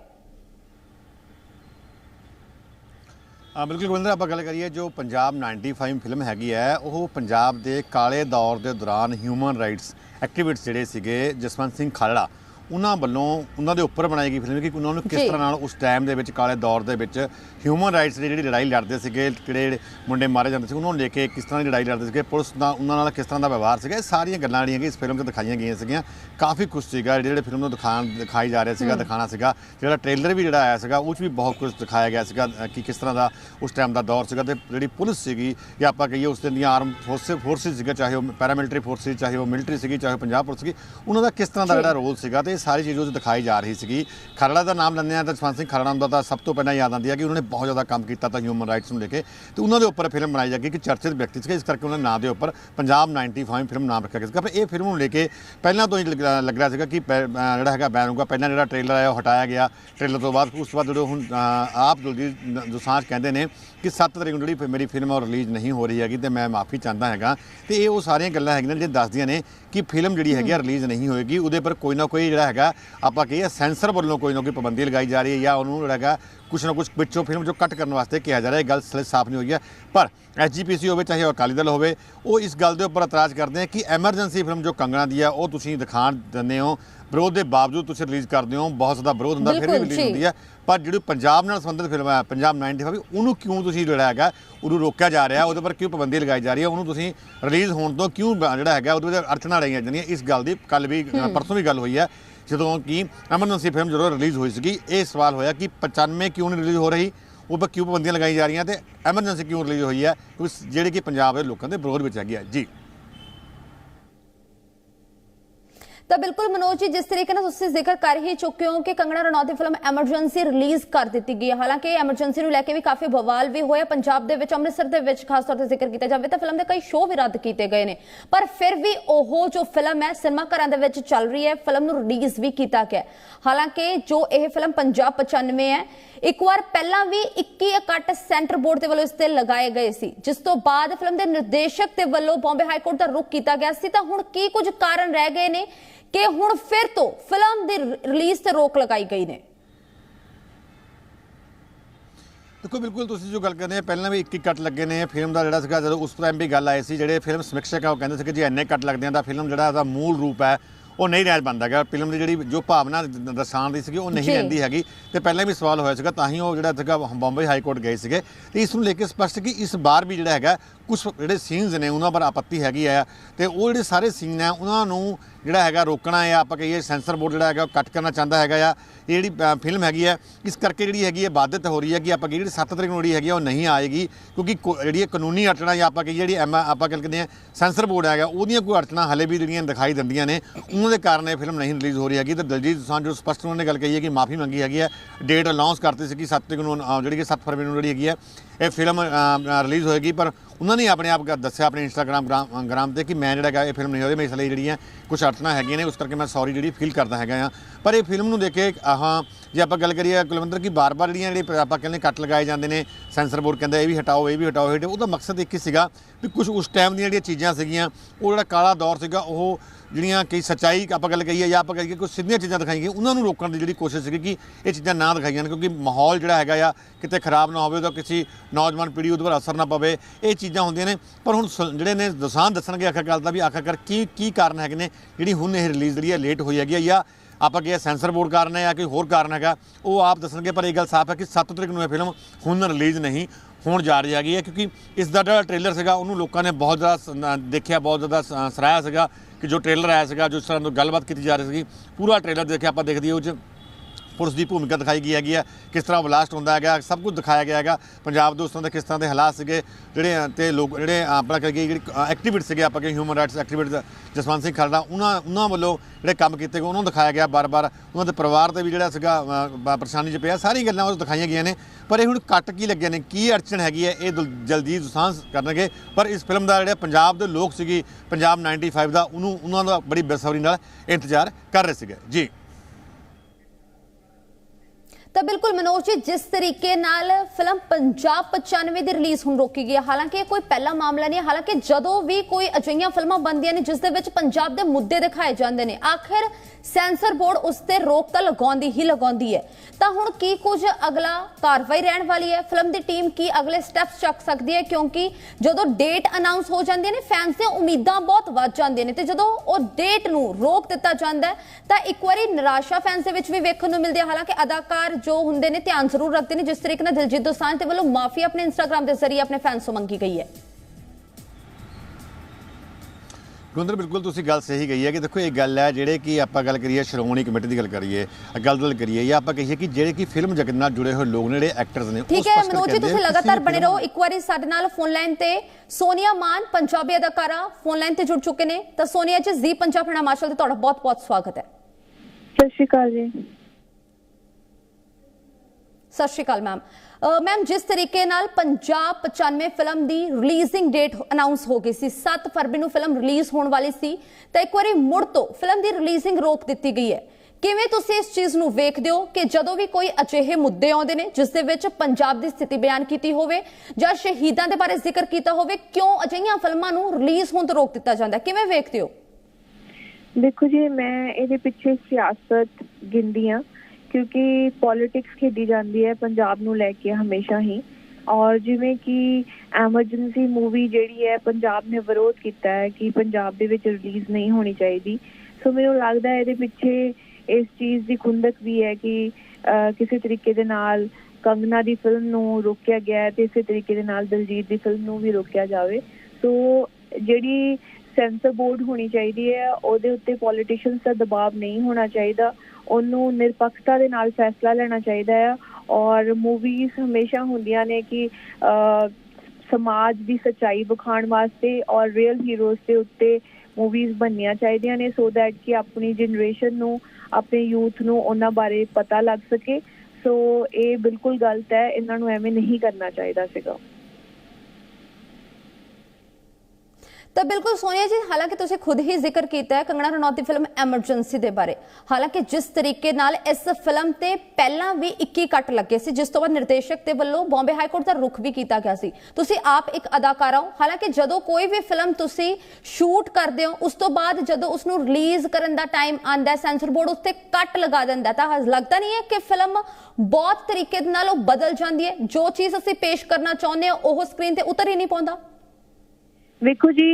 ਬਿਲਕੁਲ ਗੁਰਿੰਦਰ ਆਪਾਂ ਗੱਲ ਕਰੀਏ ਜੋ ਪੰਜਾਬ 95 ਫਿਲਮ ਹੈਗੀ ਹੈ, ਉਹ ਪੰਜਾਬ ਦੇ ਕਾਲੇ ਦੌਰ ਦੇ ਦੌਰਾਨ ਹਿਊਮਨ ਰਾਈਟਸ ਐਕਟੀਵਿਸਟ ਜਿਹੜੇ ਸੀਗੇ ਜਸਵੰਤ ਸਿੰਘ ਖਾਲੜਾ ਉਹਨਾਂ ਵੱਲੋਂ ਉਹਨਾਂ ਦੇ ਉੱਪਰ ਬਣਾਈ ਗਈ ਫਿਲਮ ਕਿ ਉਹਨਾਂ ਨੂੰ ਕਿਸ ਜੀ। ਤਰ੍ਹਾਂ ਨਾਲ ਉਸ ਟਾਈਮ ਦੇ ਵਿੱਚ ਕਾਲੇ ਦੌਰ ਦੇ ਵਿੱਚ ਹਿਊਮਨ ਰਾਈਟਸ ਦੀ ਜਿਹੜੀ ਲੜਾਈ ਲੜਦੇ ਸੀਗੇ ਕਿਹੜੇ ਮੁੰਡੇ ਮਾਰੇ ਜਾਂਦੇ ਸੀ ਉਹਨਾਂ ਨੂੰ ਲੈ ਕੇ ਕਿਸ ਤਰ੍ਹਾਂ ਦੀ ਲੜਾਈ ਲੜਦੇ ਸੀਗੇ ਪੁਲਿਸ ਦਾ ਉਹਨਾਂ ਨਾਲ ਕਿਸ ਤਰ੍ਹਾਂ ਦਾ ਵਿਵਹਾਰ ਸੀਗਾ ਇਹ ਸਾਰੀਆਂ ਗੱਲਾਂ ਜਿਹੜੀਆਂ ਕਿ ਇਸ ਫਿਲਮ 'ਚ ਦਿਖਾਈਆਂ ਗਈਆਂ ਸੀਗੀਆਂ ਕਾਫੀ ਕੁਝ ਸੀਗਾ ਜਿਹੜੇ ਫਿਲਮ ਨੂੰ ਦਿਖਾਣ ਦਿਖਾਈ ਜਾ ਰਿਹਾ ਸੀਗਾ ਦਿਖਾਣਾ ਸੀਗਾ ਜਿਹੜਾ ਟ੍ਰੇਲਰ ਵੀ ਜਿਹੜਾ ਆਇਆ ਸੀਗਾ ਉਹ 'ਚ ਵੀ ਬਹੁਤ ਕੁਝ ਦਿਖਾਇਆ ਗਿਆ ਸੀਗਾ ਅ, ਕਿ ਕਿਸ ਤਰ੍ਹਾਂ ਦਾ ਉਸ ਟਾਈਮ ਦਾ ਦੌਰ ਸੀਗਾ ਤੇ ਜਿਹੜੀ ਪੁਲਿਸ ਸੀਗੀ ਜਾਂ ਆਪਾਂ ਕਹੀਏ ਉਸ ਦਿਨ ਦੀਆਂ ਆਰਮ ਫੋਰਸ ਫੋਰਸਿਸ ਸੀਗਾ ਚਾਹੇ ਉਹ ਪੈਰਾਮਿਲਟਰੀ ਫੋਰਸ ਸੀ ਚਾਹੇ ਉਹ ਮਿਲਟਰੀ ਸੀਗੀ ਚਾਹੇ ਉਹ ਪੰਜਾਬ ਪੁਲਿਸ ਸੀਗੀ ਉਹਨਾਂ ਦਾ ਕਿਸ ਤਰ੍ਹਾਂ ਦਾ। ਜਿਹੜਾ ਰੋਲ ਸੀਗਾ ਤੇ ਇਹ ਸਾਰੀ ਚੀਜ਼ ਉਹ ਦਿਖਾਈ ਜਾ ਰਹੀ ਸੀਗੀ। ਖਰੜਾ ਦਾ ਨਾਮ ਲੈਂਦੇ ਆ ਤਾਂ ਜਸਵੰਤ ਸਿੰਘ ਖਰੜਾ ਦਾ ਤਾਂ ਸਭ ਤੋਂ ਪਹਿਲਾਂ ਯਾਦ ਆਉਂਦੀ ਹੈ ਕਿ ਉਹਨਾਂ ਨੇ ਬਹੁਤ ਜ਼ਿਆਦਾ ਕੰਮ ਕੀਤਾ ਤਾਂ ਹਿਊਮਨ ਰਾਈਟਸ ਨੂੰ ਲੈ ਕੇ। ਤੇ ਉਹਨਾਂ ਦੇ ਉੱਪਰ ਫਿਲਮ ਬਣਾਈ ਜਾ ਗਈ ਕਿ ਚਰਚਿਤ ਵਿਅਕਤੀ ਸੀਗੇ, ਇਸ ਕਰਕੇ ਉਹਨਾਂ ਨਾਂ ਦੇ ਉੱਪਰ ਪੰਜਾਬ 95 ਫਿਲਮ ਨਾਮ ਰੱਖਿਆ ਗਿਆ ਸੀਗਾ। ਪਰ ਇਹ ਫਿਲਮ ਨੂੰ ਲੈ ਕੇ ਪਹਿਲਾਂ ਤੋਂ ਹੀ ਲੱਗ ਰਿਹਾ ਸੀਗਾ ਕਿ ਪੈ- ਜਿਹੜਾ ਹੈਗਾ ਬੈਨ ਹੋਊਗਾ। ਪਹਿਲਾਂ ਜਿਹੜਾ ਟ੍ਰੇਲਰ ਆਇਆ ਉਹ ਹਟਾਇਆ ਗਿਆ। ਟ੍ਰੇਲਰ ਤੋਂ ਬਾਅਦ ਉਸ ਤੋਂ ਬਾਅਦ ਜਦੋਂ ਹੁਣ ਆਪ ਦਲਜੀਤ ਦੋਸਾਂਝ ਕਹਿੰਦੇ ਨੇ ਕਿ 7 ਤਰੀਕ ਨੂੰ ਜਿਹੜੀ ਮੇਰੀ ਫਿਲਮ ਉਹ ਰਿਲੀਜ਼ ਨਹੀਂ ਹੋ ਰਹੀ ਹੈਗੀ ਤੇ ਮੈਂ ਮਾਫੀ ਚਾਹੁੰਦਾ ਹੈਗਾ। ਤੇ ਇਹ ਉਹ ਸਾਰੀਆਂ ਗੱਲਾਂ ਹੈਗੀਆਂ ਨੇ ਜਿਹੜੀਆਂ ਦੱਸਦੀਆਂ ਨੇ ਕਿ ਫਿਲਮ ਜਿਹੜੀ ਹੈਗੀ ਆ ਰਿਲੀਜ਼ ਨਹੀਂ ਹੋਏਗੀ ਉਹਦੇ ਪਰ ਕੋਈ ਨਾ ਕੋਈ ਜਿਹੜਾ ਹੈਗਾ ਆਪਾਂ ਕਹੀਏ ਸੈਂਸਰ ਵੱਲੋਂ ਕੋਈ ਨਾ ਕੋਈ ਪਾਬੰਦੀ ਲਗਾਈ ਜਾ ਰਹੀ ਹੈ ਜਾਂ ਉਹਨੂੰ ਜਿਹੜਾ ਹੈਗਾ ਕੁਛ ਨਾ ਕੁਛ ਵਿੱਚੋਂ ਫਿਲਮ ਜੋ ਕੱਟ ਕਰਨ ਵਾਸਤੇ ਕਿਹਾ ਜਾ ਰਿਹਾ ਇਹ ਗੱਲ ਸਲੇ ਸਾਫ਼ ਨਹੀਂ ਹੋਈ ਹੈ। ਪਰ ਐਸਜੀਪੀਸੀ ਹੋਵੇ ਚਾਹੇ ਅਕਾਲੀ ਦਲ ਹੋਵੇ ਉਹ ਇਸ ਗੱਲ ਦੇ ਉੱਪਰ ਇਤਰਾਜ਼ ਕਰਦੇ ਆ ਕਿ ਐਮਰਜੈਂਸੀ ਫਿਲਮ ਜੋ ਕੰਗਣਾ ਦੀ ਆ ਉਹ ਤੁਸੀਂ ਦਿਖਾਣ ਦਿੰਦੇ ਹੋ। ਵਿਰੋਧ ਦੇ ਬਾਵਜੂਦ ਤੁਸੀਂ ਰਿਲੀਜ਼ ਕਰਦੇ ਹੋ ਬਹੁਤ ਜ਼ਿਆਦਾ ਵਿਰੋਧ ਹੁੰਦਾ ਫਿਰ ਵੀ ਰਿਲੀਜ਼। ਹੁੰਦੀ ਹੈ। ਪਰ ਜਿਹੜੀ ਪੰਜਾਬ ਨਾਲ ਸੰਬੰਧਿਤ ਫਿਲਮ ਹੈ ਪੰਜਾਬ 95 ਉਹਨੂੰ ਕਿਉਂ ਤੁਸੀਂ ਜਿਹੜਾ ਹੈਗਾ ਉਹਨੂੰ ਰੋਕਿਆ ਜਾ ਰਿਹਾ ਉਹਦੇ ਪਰ ਕਿਉਂ ਪਾਬੰਦੀ ਲਗਾਈ ਜਾ ਰਹੀ ਹੈ ਉਹਨੂੰ ਤੁਸੀਂ ਰਿਲੀਜ਼ ਹੋਣ ਤੋਂ ਕਿਉਂ ਜਿਹੜਾ ਹੈਗਾ ਉਹਦੇ ਵਿੱਚ ਅੜਚਣਾਂ ਰਹੀਆਂ ਜਾਂਦੀਆਂ ਇਸ ਗੱਲ ਦੀ ਕੱਲ ਵੀ ਪਰਸੋਂ ਵੀ ਗੱਲ ਹੋਈ ਹੈ। ਜਦੋਂ ਕਿ ਐਮਰਜੈਂਸੀ ਫਿਲਮ ਜਦੋਂ ਰਿਲੀਜ਼ ਹੋਈ ਸੀਗੀ, ਇਹ ਸਵਾਲ ਹੋਇਆ ਕਿ 95 ਕਿਉਂ ਨਹੀਂ ਰਿਲੀਜ਼ ਹੋ ਰਹੀ? ਉਹ ਪਰ ਕਿਉਂ ਪਾਬੰਦੀਆਂ ਲਗਾਈ ਜਾ ਰਹੀਆਂ ਤੇ ਐਮਰਜੈਂਸੀ ਕਿਉਂ ਰਿਲੀਜ਼ ਹੋਈ ਹੈ? ਉਸ ਜਿਹੜੇ ਕਿ ਪੰਜਾਬ ਦੇ ਲੋਕਾਂ ਦੇ ਵਿਰੋਧ ਵਿੱਚ ਹੈਗੀ ਹੈ ਜੀ। ਤਾਂ ਬਿਲਕੁਲ ਮਨੋਜ ਜੀ, ਜਿਸ ਤਰੀਕੇ ਨਾਲ ਤੁਸੀਂ ਜ਼ਿਕਰ ਕਰ ਹੀ ਚੁੱਕੇ ਹੋ ਕਿ ਕੰਗਣਾ ਰਣੌਤ ਦੀ ਫਿਲਮ ਐਮਰਜੈਂਸੀ ਰਿਲੀਜ਼ ਕਰ ਦਿੱਤੀ ਗਈ ਹੈ। ਹਾਲਾਂਕਿ ਐਮਰਜੈਂਸੀ ਨੂੰ ਲੈ ਕੇ ਵੀ ਕਾਫੀ ਬਵਾਲ ਵੀ ਹੋਇਆ। ਪੰਜਾਬ ਦੇ ਵਿੱਚ, ਅੰਮ੍ਰਿਤਸਰ ਦੇ ਵਿੱਚ ਖਾਸ ਤੌਰ ਤੇ ਜ਼ਿਕਰ ਕੀਤਾ ਜਾਵੇ ਤਾਂ ਫਿਲਮ ਦੇ ਕਈ ਸ਼ੋਅ ਵੀ ਰੱਦ ਕੀਤੇ ਗਏ ਨੇ। ਪਰ ਫਿਰ ਵੀ ਉਹ ਜੋ ਫਿਲਮ ਹੈ ਸਿਨੇਮਾ ਘਰਾਂ ਦੇ ਵਿੱਚ ਚੱਲ ਰਹੀ ਹੈ, ਫਿਲਮ ਨੂੰ ਰਿਲੀਜ਼ ਵੀ ਕੀਤਾ ਗਿਆ ਹਾਲਾਂਕਿ ਜੋ ਇਹ ਫਿਲਮ ਪੰਜਾਬ 95 ਹੈ, ਇੱਕ ਵਾਰ ਪਹਿਲਾਂ ਵੀ 21 ਇਕੱਠ ਸੈਂਟਰ ਬੋਰਡ ਦੇ ਵੱਲੋਂ ਇਸ ਤੇ ਲਗਾਏ ਗਏ ਸੀ। ਜਿਸ ਤੋਂ ਬਾਅਦ ਫਿਲਮ ਦੇ ਨਿਰਦੇਸ਼ਕ ਦੇ ਵੱਲੋਂ ਬੰਬੇ ਹਾਈ ਕੋਰਟ ਦਾ ਰੁਖ ਕੀਤਾ ਗਿਆ ਸੀ। ਤਾਂ ਹੁਣ ਕੀ ਕੁਝ ਕਾਰਨ ਰਹਿ ਗਏ ਨੇ? ਕਿ ਹੁਣ ਫਿਰ ਤੋਂ ਫਿਲਮ ਦੀ ਰਿਲੀਜ਼ ਤੇ ਰੋਕ ਲਗਾਈ ਗਈ ਨੇ। ਦੇਖੋ ਬਿਲਕੁਲ ਤੁਸੀਂ ਜੋ ਗੱਲ ਕਰਦੇ ਆ ਪਹਿਲਾਂ ਵੀ ਇੱਕ ਇੱਕ ਕੱਟ ਲੱਗੇ ਨੇ। ਫਿਲਮ ਦਾ ਜਿਹੜਾ ਸੀਗਾ ਜਦੋਂ ਉਸ ਟਾਈਮ ਵੀ ਗੱਲ ਆਈ ਸੀ ਜਿਹੜੇ ਫਿਲਮ ਸਮੀਖਸ਼ਕ ਆ ਉਹ ਕਹਿੰਦੇ ਸੀ ਕਿ ਜੇ ਇੰਨੇ ਕੱਟ ਲੱਗਦੇ ਆ ਤਾਂ ਫਿਲਮ ਜਿਹੜਾ ਉਹਦਾ ਮੂਲ ਰੂਪ ਹੈ ਉਹ ਨਹੀਂ ਰਹਿ ਬੰਦਾ ਹੈਗਾ। ਫਿਲਮ ਦੀ ਜਿਹੜੀ ਜੋ ਭਾਵਨਾ ਦਰਸਾਉਣ ਦੀ ਸੀਗੀ ਉਹ ਨਹੀਂ। ਰਹਿੰਦੀ ਹੈਗੀ। ਤੇ ਪਹਿਲਾਂ ਵੀ ਸਵਾਲ ਹੋਇਆ ਸੀਗਾ ਤਾਂ ਹੀ ਉਹ ਜਿਹੜਾ ਸੀਗਾ ਬੰਬਈ ਹਾਈ ਕੋਰਟ ਗਏ ਸੀਗੇ। ਤੇ ਇਸ ਨੂੰ ਲੈ ਕੇ ਸਪਸ਼ਟ ਕਿ ਇਸ ਵਾਰ ਵੀ ਜਿਹੜਾ ਹੈਗਾ ਕੁਝ ਜਿਹੜੇ ਸੀਨਸ ਨੇ ਉਹਨਾਂ ਪਰ ਆਪੱਤੀ ਹੈਗੀ ਆ। ਤੇ ਉਹ ਜਿਹੜੇ ਸਾਰੇ ਸੀਨ ਆ ਉਹਨਾਂ ਨੂੰ ਜਿਹੜਾ ਹੈਗਾ ਰੋਕਣਾ ਹੈ ਆਪਾਂ ਕਹੀਏ ਸੈਂਸਰ ਬੋਰਡ ਜਿਹੜਾ ਹੈਗਾ ਉਹ ਕੱਟ ਕਰਨਾ ਚਾਹੁੰਦਾ ਹੈਗਾ ਆ। ਇਹ ਜਿਹੜੀ ਫਿਲਮ ਹੈਗੀ ਹੈ ਇਸ ਕਰਕੇ ਜਿਹੜੀ ਹੈਗੀ ਹੈ ਬਾਧਿਤ ਹੋ ਰਹੀ ਹੈ ਕਿ ਆਪਾਂ ਕਹੀਏ ਜਿਹੜੀ 7 ਤਰੀਕ ਨੂੰ ਜਿਹੜੀ ਹੈਗੀ ਉਹ ਨਹੀਂ ਆਏਗੀ, ਕਿਉਂਕਿ ਕੋ- ਜਿਹੜੀ ਕਾਨੂੰਨੀ ਅੜਚਣਾ ਜਾਂ ਆਪਾਂ ਕਹੀਏ ਜਿਹੜੀ ਐਮ, ਆਪਾਂ ਗੱਲ ਕਰਦੇ ਆ, ਸੈਂਸਰ ਬੋਰਡ ਹੈਗਾ, ਉਹਦੀਆਂ ਕੋਈ ਅੜਚਣਾ ਹਲੇ ਵੀ ਜਿਹੜੀਆਂ ਦਿਖਾਈ ਦਿੰਦੀਆਂ ਨੇ ਉਹਨਾਂ ਦੇ ਕਾਰਨ ਇਹ ਫਿਲਮ ਨਹੀਂ ਰਿਲੀਜ਼ ਹੋ ਰਹੀ ਹੈਗੀ। ਤੇ ਦਲਜੀਤ ਦੋਸਾਂਝ ਜੋ ਸਪਸ਼ਟ ਉਹਨਾਂ ਨੇ ਗੱਲ ਕਹੀ ਹੈ ਕਿ ਮਾਫੀ ਮੰਗੀ ਹੈਗੀ ਹੈ ਡੇਟ ਅਨਾਉਂਸ ਕਰਤੀ ਸੀ ਕਿ 7 ਤਰੀਕ ਨੂੰ ਜਿਹੜੀ ਕਿ 7 ਫਰਵਰੀ ਨੂੰ ਜਿਹੜੀ ਹੈਗੀ ਹੈ ਇਹ ਫਿਲਮ ਰਿਲੀਜ਼ ਹੋਏਗੀ, ਪਰ ਉਹਨਾਂ ਨੇ ਆਪਣੇ ਆਪ ਗ- ਦੱਸਿਆ ਆਪਣੇ ਇੰਸਟਾਗ੍ਰam ਗ੍ਰਾਮ ਗ੍ਰਾਮ ਤੇ ਕਿ ਮੈਂ ਜਿਹੜਾ ਹੈਗਾ ਇਹ ਫਿਲਮ ਨਹੀਂ ਹੋ ਰਹੀ ਮੈਂ ਇਸ ਲਈ ਜਿਹੜੀਆਂ ਕੁਝ ਅੜਚਣਾਂ ਹੈਗੀਆਂ ਨੇ, ਉਸ ਕਰਕੇ ਮੈਂ ਸੌਰੀ ਜਿਹੜੀ ਫੀਲ ਕਰਦਾ ਹੈਗਾ ਆ ਪਰ ਇਹ ਫਿਲਮ ਨੂੰ ਦੇਖ ਕੇ ਆਹ, ਜੇ ਆਪਾਂ ਗੱਲ ਕਰੀਏ ਕੁਲਵਿੰਦਰ ਕੀ ਬਾਰ-ਬਾਰ ਜਿਹੜੀਆਂ ਜਿਹੜੇ ਆਪਾਂ ਕਹਿੰਦੇ ਕੱਟ ਲਗਾਏ ਜਾਂਦੇ ਨੇ, ਸੈਂਸਰ ਬੋਰਡ ਕਹਿੰਦਾ ਇਹ ਵੀ ਹਟਾਓ, ਇਹ ਵੀ ਹਟਾਓ, ਇਹ ਹਟਾਓ। ਉਹਦਾ ਮਕਸਦ ਇੱਕ ਹੀ ਸੀਗਾ ਵੀ ਕੁਝ ਉਸ ਟਾਈਮ ਦੀਆਂ ਜਿਹੜੀਆਂ ਚੀਜ਼ਾਂ ਸੀਗੀਆਂ, ਉਹ ਜਿਹੜਾ ਕਾਲਾ ਦੌਰ ਸੀਗਾ, ਉਹ ਜਿਹੜੀਆਂ ਕਈ ਸੱਚਾਈ ਆਪਾਂ ਗੱਲ ਕਹੀਏ ਜਾਂ ਆਪਾਂ ਕਹੀਏ ਕੋਈ ਸਿੱਧੀਆਂ ਚੀਜ਼ਾਂ ਦਿਖਾਈਆਂ ਗਈਆਂ, ਉਹਨਾਂ ਨੂੰ ਰੋਕਣ ਦੀ ਜਿਹੜੀ ਕੋਸ਼ਿਸ਼ ਸੀਗੀ ਕਿ ਇਹ ਚੀਜ਼ਾਂ ਨਾ ਦਿਖਾਈਆਂ ਜਾਣ, ਕਿਉਂਕਿ ਮਾਹੌਲ ਜਿਹੜਾ ਹੈਗਾ ਆ ਕਿਤੇ ਖਰਾਬ ਨਾ ਹੋਵੇ ਉਹਦਾ ਕਿਸੇ ਨੌਜਵਾਨ ਪੀੜ੍ਹੀ ਉਹਦੇ ਪਰ ਅਸਰ ਨਾ ਪਵੇ, ਇਹ ਚੀਜ਼ਾਂ ਹੁੰਦੀਆਂ ਨੇ। ਪਰ ਹੁਣ ਸ- ਜਿਹੜੇ ਨੇ ਦਸਾਨ ਦੱਸਣਗੇ ਆਖਰਕਾਰ ਦਾ ਵੀ ਆਖਰਕਾਰ ਕੀ ਕੀ ਕਾਰਨ ਹੈਗੇ ਨੇ, ਜਿਹੜੀ ਹੁਣ ਇਹ ਰਿਲੀਜ਼ ਜਿਹੜੀ ਹੈ ਲੇਟ ਹੋਈ ਹੈਗੀ ਆ, ਜਾਂ ਆਪਾਂ ਕੀ ਸੈਂਸਰ ਬੋਰਡ ਕਾਰਨ ਹੈ ਜਾਂ ਕੋਈ ਹੋਰ ਕਾਰਨ ਹੈਗਾ, ਉਹ ਆਪ ਦੱਸਣਗੇ, ਪਰ ਇਹ ਗੱਲ ਸਾਫ਼ ਹੈ ਕਿ 7 ਤਰੀਕ ਨੂੰ ਇਹ ਫਿਲਮ ਹੁਣ ਰਿਲੀਜ਼ ਨਹੀਂ ਹੋਣ ਜਾ ਰਹੀ ਹੈਗੀ ਹੈ, ਕਿਉਂਕਿ ਇਸ ਦਾ ਜਿਹੜਾ ਟ੍ਰੇਲਰ ਸੀਗਾ, ਉਹਨੂੰ ਲੋਕਾਂ ਨੇ ਬਹੁਤ ਜ਼ਿਆਦਾ ਸ- ਦੇਖਿਆ, ਬਹੁਤ ਜ਼ਿਆਦਾ ਸ- ਸਰਾਹਿਆ ਸੀਗਾ ਕਿ ਜੋ ਟ੍ਰੇਲਰ ਆਇਆ ਸੀਗਾ, ਜੋ ਇਸ ਤਰ੍ਹਾਂ ਤੋਂ ਗੱਲਬਾਤ ਕੀਤੀ ਜਾ ਰਹੀ ਸੀਗੀ, ਪੂਰਾ ਟ੍ਰੇਲਰ ਦੇਖਿਆ, ਆਪਾਂ ਦੇਖਦੇ ਉਹ 'ਚ ਪੁਲਿਸ ਦੀ ਭੂਮਿਕਾ ਦਿਖਾਈ ਗਈ ਹੈਗੀ ਹੈ ਕਿਸ ਤਰ੍ਹਾਂ ਬਲਾਸਟ ਹੁੰਦਾ ਹੈਗਾ ਸਭ ਕੁਝ ਦਿਖਾਇਆ ਗਿਆ ਹੈਗਾ। ਪੰਜਾਬ ਦੇ ਉਸ ਤਰ੍ਹਾਂ ਦੇ ਕਿਸ ਤਰ੍ਹਾਂ ਦੇ ਹਾਲਾਤ ਸੀਗੇ ਜਿਹੜੇ ਅ, ਤੇ ਲੋਕ ਜਿਹੜੇ ਆਪਣਾ ਕਰਕੇ ਜਿਹੜੀ ਐਕਟੀਵਿਟ ਸੀਗੇ ਆਪਾਂ ਕਿ human rights activist Jaswant Singh Khalra ਉਹਨਾਂ ਉਹਨਾਂ ਵੱਲੋਂ ਜਿਹੜੇ ਕੰਮ ਕੀਤੇ ਗਏ ਉਹਨਾਂ ਨੂੰ ਦਿਖਾਇਆ ਗਿਆ ਬਾਰ-ਬਾਰ। ਉਹਨਾਂ ਦੇ ਪਰਿਵਾਰ ਤੇ ਵੀ ਜਿਹੜਾ ਸੀਗਾ ਪਰੇਸ਼ਾਨੀ 'ਚ ਪਿਆ। ਸਾਰੀ ਗੱਲਾਂ ਉਹ ਦਿਖਾਈਆਂ ਗਈਆਂ ਨੇ। ਪਰ ਇਹ ਹੁਣ ਕੱਟ ਕੀ ਲੱਗੇ ਨੇ? ਕੀ ਅੜਚਣ ਹੈਗੀ ਹੈ? ਇਹ ਦੁਲ- ਜਲਦੀ ਦੁਸਾਂਸ ਕਰਨਗੇ। ਪਰ ਇਸ ਫਿਲਮ ਦਾ ਜਿਹੜਾ ਪੰਜਾਬ ਦੇ ਲੋਕ ਸੀਗੀ ਪੰਜਾਬ 95 ਦਾ ਉਹਨੂੰ ਉਹਨਾਂ ਦਾ ਬੜੀ ਬੇਸਬਰੀ ਨਾਲ ਇੰਤਜ਼ਾਰ ਕਰ ਰਹੇ ਸੀਗੇ। ਜੀ। ਤਾਂ ਬਿਲਕੁਲ ਮਨੋਜ ਜੀ, ਜਿਸ ਤਰੀਕੇ ਨਾਲ ਫਿਲਮ ਪੰਜਾਬ 95 ਦੀ ਰਿਲੀਜ਼ ਹੁਣ ਰੋਕੀ ਗਈ ਹੈ, ਹਾਲਾਂਕਿ ਇਹ ਕੋਈ ਪਹਿਲਾ ਮਾਮਲਾ ਨਹੀਂ ਹਾਲਾਂਕਿ ਜਦੋਂ ਵੀ ਕੋਈ ਅਜਿਹੀਆਂ ਫਿਲਮਾਂ ਬਣਦੀਆਂ ਨੇ, ਜਿਸ ਦੇ ਵਿੱਚ ਪੰਜਾਬ ਦੇ ਮੁੱਦੇ ਦਿਖਾਏ ਜਾਂਦੇ ਨੇ, ਆਖਿਰ ਸੈਂਸਰ ਬੋਰਡ ਉਸ ਤੇ ਰੋਕ ਤਾਂ ਲਗਾਉਂਦੀ ਹੀ ਲਗਾਉਂਦੀ ਹੈ। ਤਾਂ ਹੁਣ ਕੀ ਕੁਝ ਅਗਲਾ ਕਾਰਵਾਈ ਰਹਿਣ ਵਾਲੀ ਹੈ? ਫਿਲਮ ਦੀ ਟੀਮ ਕੀ ਅਗਲੇ ਸਟੈਪਸ ਚੱਕ ਸਕਦੀ ਹੈ? ਕਿਉਂਕਿ ਜਦੋਂ ਡੇਟ ਅਨਾਉਂਸ ਹੋ ਜਾਂਦੀ ਹੈ ਨੇ ਫੈਨਸ ਦੀਆਂ ਉਮੀਦਾਂ ਬਹੁਤ ਵੱਧ ਜਾਂਦੀਆਂ ਨੇ, ਤੇ ਜਦੋਂ ਉਹ ਡੇਟ ਨੂੰ ਰੋਕ ਦਿੱਤਾ ਜਾਂਦਾ ਤਾਂ ਇੱਕ ਵਾਰੀ ਨਿਰਾਸ਼ਾ ਫੈਨਸ ਦੇ ਵਿੱਚ ਵੀ ਵੇਖਣ ਨੂੰ ਮਿਲਦੀ ਹੈ। ਹਾਲਾਂਕਿ ਅਦਾਕਾਰ ਜੋ ਹੁੰਦੇ ਨੇ ਧਿਆਨ ਜ਼ਰੂਰ ਰੱਖਦੇ ਨੇ ਜਿਸ ਤਰੀਕੇ ਨਾਲ ਦਿਲਜੀਤ ਦੋਸਾਂਝ ਦੇ ਵੱਲੋਂ ਮਾਫੀ ਆਪਣੇ ਇੰਸਟਾਗ੍ਰam ਦੇ ਜ਼ਰੀਏ ਆਪਣੇ ਫੈਨਸ ਤੋਂ ਮੰਗੀ ਗਈ ਹੈ। ਗੁਰਿੰਦਰ ਬਿਲਕੁਲ ਤੁਸੀਂ ਗੱਲ ਸਹੀ ਕਹੀ ਹੈ ਕਿ ਦੇਖੋ ਇਹ ਗੱਲ ਹੈ ਜਿਹੜੇ ਕਿ ਆਪਾਂ ਗੱਲ ਕਰੀਏ ਸ਼੍ਰੋਮਣੀ ਕਮੇਟੀ ਦੀ ਗੱਲ ਕਰੀਏ ਗੱਲ ਗੱਲ ਕਰੀਏ ਜਾਂ ਆਪਾਂ ਕਹੀਏ ਕਿ ਜਿਹੜੇ ਕਿ ਫਿਲਮ ਜਗਤ ਨਾਲ ਜੁੜੇ ਹੋਏ ਲੋਕ ਨੇ ਜਿਹੜੇ ਐਕਟਰਸ ਨੇ ਠੀਕ ਹੈ ਮਨੋਜ ਜੀ ਤੁਸੀਂ ਲਗਾਤਾਰ ਬਣੇ ਰਹੋ। ਇੱਕ ਵਾਰੀ ਸਾਡੇ ਨਾਲ ਫੋਨ ਲਾਈਨ ਤੇ ਸੋਨੀਆ ਮਾਨ ਪੰਜਾਬੀ ਅਦਾਕਾਰਾ ਫੋਨ ਲਾਈਨ ਤੇ ਜੁੜ ਚੁੱਕੇ ਨੇ। ਤਾਂ ਸੋਨੀਆ ਜੀ ਜ਼ੀ ਪੰਜਾਬ ਹਿਮਾਚਲ ਤੇ ਤੁਹਾਡਾ ਬਹੁਤ-ਬਹੁਤ ਸਵਾਗਤ ਹੈ। ਸਤਿ ਸ਼੍ਰੀ ਅਕਾਲ ਜੀ। ਸਤਿ ਸ਼੍ਰੀ ਅਕਾਲ ਮੈਮ ਮੈਮ ਜਿਸ ਤਰੀਕੇ ਨਾਲ ਪੰਜਾਬ 95 ਫਿਲਮ ਦੀ ਰਿਲੀਜ਼ਿੰਗ ਡੇਟ ਅਨਾਉਂਸ ਹੋ ਗਈ ਸੀ 7 ਫਰਵਰੀ ਨੂੰ ਫਿਲਮ ਰਿਲੀਜ਼ ਹੋਣ ਵਾਲੀ ਸੀ, ਤਾਂ ਇੱਕ ਵਾਰੀ ਮੁੜ ਤੋਂ ਫਿਲਮ ਦੀ ਰਿਲੀਜ਼ਿੰਗ ਰੋਕ ਦਿੱਤੀ ਗਈ ਹੈ। ਕਿਵੇਂ ਤੁਸੀਂ ਇਸ ਚੀਜ਼ ਨੂੰ ਵੇਖਦੇ ਹੋ ਕਿ ਜਦੋਂ ਵੀ ਕੋਈ ਅਜਿਹੇ ਮੁੱਦੇ ਆਉਂਦੇ ਨੇ, ਜਿਸ ਦੇ ਵਿੱਚ ਪੰਜਾਬ ਦੀ ਸਥਿਤੀ ਬਿਆਨ ਕੀਤੀ ਹੋਵੇ ਜਾਂ ਸ਼ਹੀਦਾਂ ਦੇ ਬਾਰੇ ਜ਼ਿਕਰ ਕੀਤਾ ਹੋਵੇ, ਕਿਉਂ ਅਜਿਹੀਆਂ ਫਿਲਮਾਂ ਨੂੰ ਰਿਲੀਜ਼ ਹੋਣ ਤੋਂ ਰੋਕ ਦਿੱਤਾ ਜਾਂਦਾ ਕਿਵੇਂ ਵੇਖਦੇ ਹੋ? ਦੇਖੋ ਜੀ, ਮੈਂ ਇਹਦੇ ਪਿੱਛੇ ਸਿਆਸਤ ਗਿਣਦੀ ਹਾਂ। ਕਿਉਂਕਿ ਪੋਲਿਟਿਕਸ ਖੇਡੀ ਜਾਂਦੀ ਹੈ ਪੰਜਾਬ ਨੂੰ ਲੈ ਕੇ ਹਮੇਸ਼ਾ ਹੀ। ਔਰ ਜਿਵੇਂ ਕਿ ਐਮਰਜੈਂਸੀ ਮੂਵੀ ਜਿਹੜੀ ਹੈ ਪੰਜਾਬ ਨੇ ਵਿਰੋਧ ਕੀਤਾ ਹੈ ਕਿ ਪੰਜਾਬ ਦੇ ਵਿੱਚ ਰਿਲੀਜ਼ ਨਹੀਂ ਹੋਣੀ ਚਾਹੀਦੀ। ਸੋ ਮੈਨੂੰ ਲੱਗਦਾ ਹੈ ਇਹਦੇ ਪਿੱਛੇ ਇਸ ਚੀਜ਼ ਦੀ ਖੁੰਦਕ ਵੀ ਹੈ ਕਿ ਕਿਸੇ ਤਰੀਕੇ ਦੇ ਨਾਲ ਕੰਗਨਾ ਦੀ ਫਿਲਮ ਨੂੰ ਰੋਕਿਆ ਗਿਆ ਹੈ ਤੇ ਇਸੇ ਤਰੀਕੇ ਦੇ ਨਾਲ ਦਲਜੀਤ ਦੀ ਫਿਲਮ ਨੂੰ ਵੀ ਰੋਕਿਆ ਜਾਵੇ। ਸੋ ਜਿਹੜੀ ਸੈਂਸਰ ਬੋਰਡ ਹੋਣੀ ਚਾਹੀਦੀ ਹੈ, ਉਹਦੇ ਉੱਤੇ ਪੋਲੀਟੀਸ਼ੀਅਨਸ ਦਾ ਦਬਾਅ ਨਹੀਂ ਹੋਣਾ ਚਾਹੀਦਾ। ਉਹਨੂੰ ਨਿਰਪੱਖਤਾ ਦੇ ਨਾਲ ਫੈਸਲਾ ਲੈਣਾ ਚਾਹੀਦਾ ਹੈ ਔਰ ਮੂਵੀਜ਼ ਹਮੇਸ਼ਾ ਹੁੰਦੀਆਂ ਨੇ ਕਿ ਸਮਾਜ ਦੀ ਸੱਚਾਈ ਵਿਖਾਉਣ ਵਾਸਤੇ ਔਰ ਰੀਅਲ ਹੀਰੋਜ਼ ਦੇ ਉੱਤੇ ਮੂਵੀਜ਼ ਬਣਨੀਆਂ ਚਾਹੀਦੀਆਂ ਨੇ ਸੋ ਦੈਟ ਕਿ ਆਪਣੀ ਜਨਰੇਸ਼ਨ ਨੂੰ, ਆਪਣੇ ਯੂਥ ਨੂੰ ਉਹਨਾਂ ਬਾਰੇ ਪਤਾ ਲੱਗ ਸਕੇ। ਸੋ ਇਹ ਬਿਲਕੁਲ ਗਲਤ ਹੈ। ਇਹਨਾਂ ਨੂੰ ਐਵੇਂ ਨਹੀਂ ਕਰਨਾ ਚਾਹੀਦਾ ਸੀਗਾ। ਤਾਂ ਬਿਲਕੁਲ ਸੋਨੀਆ ਜੀ, ਹਾਲਾਂਕਿ ਤੁਸੀਂ ਖੁਦ ਹੀ ਜ਼ਿਕਰ ਕੀਤਾ ਹੈ ਕੰਗਣਾ ਰਣੌਤ ਦੀ ਫਿਲਮ ਐਮਰਜੈਂਸੀ ਦੇ ਬਾਰੇ। ਹਾਲਾਂਕਿ ਜਿਸ ਤਰੀਕੇ ਨਾਲ ਇਸ ਫਿਲਮ ਤੇ ਪਹਿਲਾਂ ਵੀ 21 ਕੱਟ ਲੱਗੇ ਸੀ, ਜਿਸ ਤੋਂ ਬਾਅਦ ਨਿਰਦੇਸ਼ਕ ਦੇ ਵੱਲੋਂ ਬੰਬੇ ਹਾਈ ਕੋਰਟ ਦਾ ਰੁਖ ਵੀ ਕੀਤਾ ਗਿਆ ਸੀ। ਤੁਸੀਂ ਆਪ ਇੱਕ ਅਦਾਕਾਰਾ ਹੋ, ਹਾਲਾਂਕਿ ਜਦੋਂ ਕੋਈ ਵੀ ਫਿਲਮ ਤੁਸੀਂ ਸ਼ੂਟ ਕਰਦੇ ਹੋ, ਉਸ ਤੋਂ ਬਾਅਦ ਜਦੋਂ ਉਸ ਨੂੰ ਰਿਲੀਜ਼ ਕਰਨ ਦਾ ਟਾਈਮ ਆਂਦਾ ਹੈ ਸੈਂਸਰ ਬੋਰਡ ਉਸ 'ਤੇ ਕੱਟ ਲਗਾ ਦਿੰਦਾ ਤਾਂ ਲੱਗਦਾ ਨਹੀਂ ਹੈ ਕਿ ਫਿਲਮ ਬਹੁਤ ਤਰੀਕੇ ਦੇ ਨਾਲ ਉਹ ਬਦਲ ਜਾਂਦੀ ਹੈ। ਜੋ ਚੀਜ਼ ਅਸੀਂ ਪੇਸ਼ ਕਰਨਾ ਚਾਹੁੰਦੇ ਹਾਂ, ਉਹ ਸਕਰੀਨ ਤੇ ਉਤਰ ਹੀ ਨਹੀਂ ਪਾਉਂਦਾ। ਵੇਖੋ ਜੀ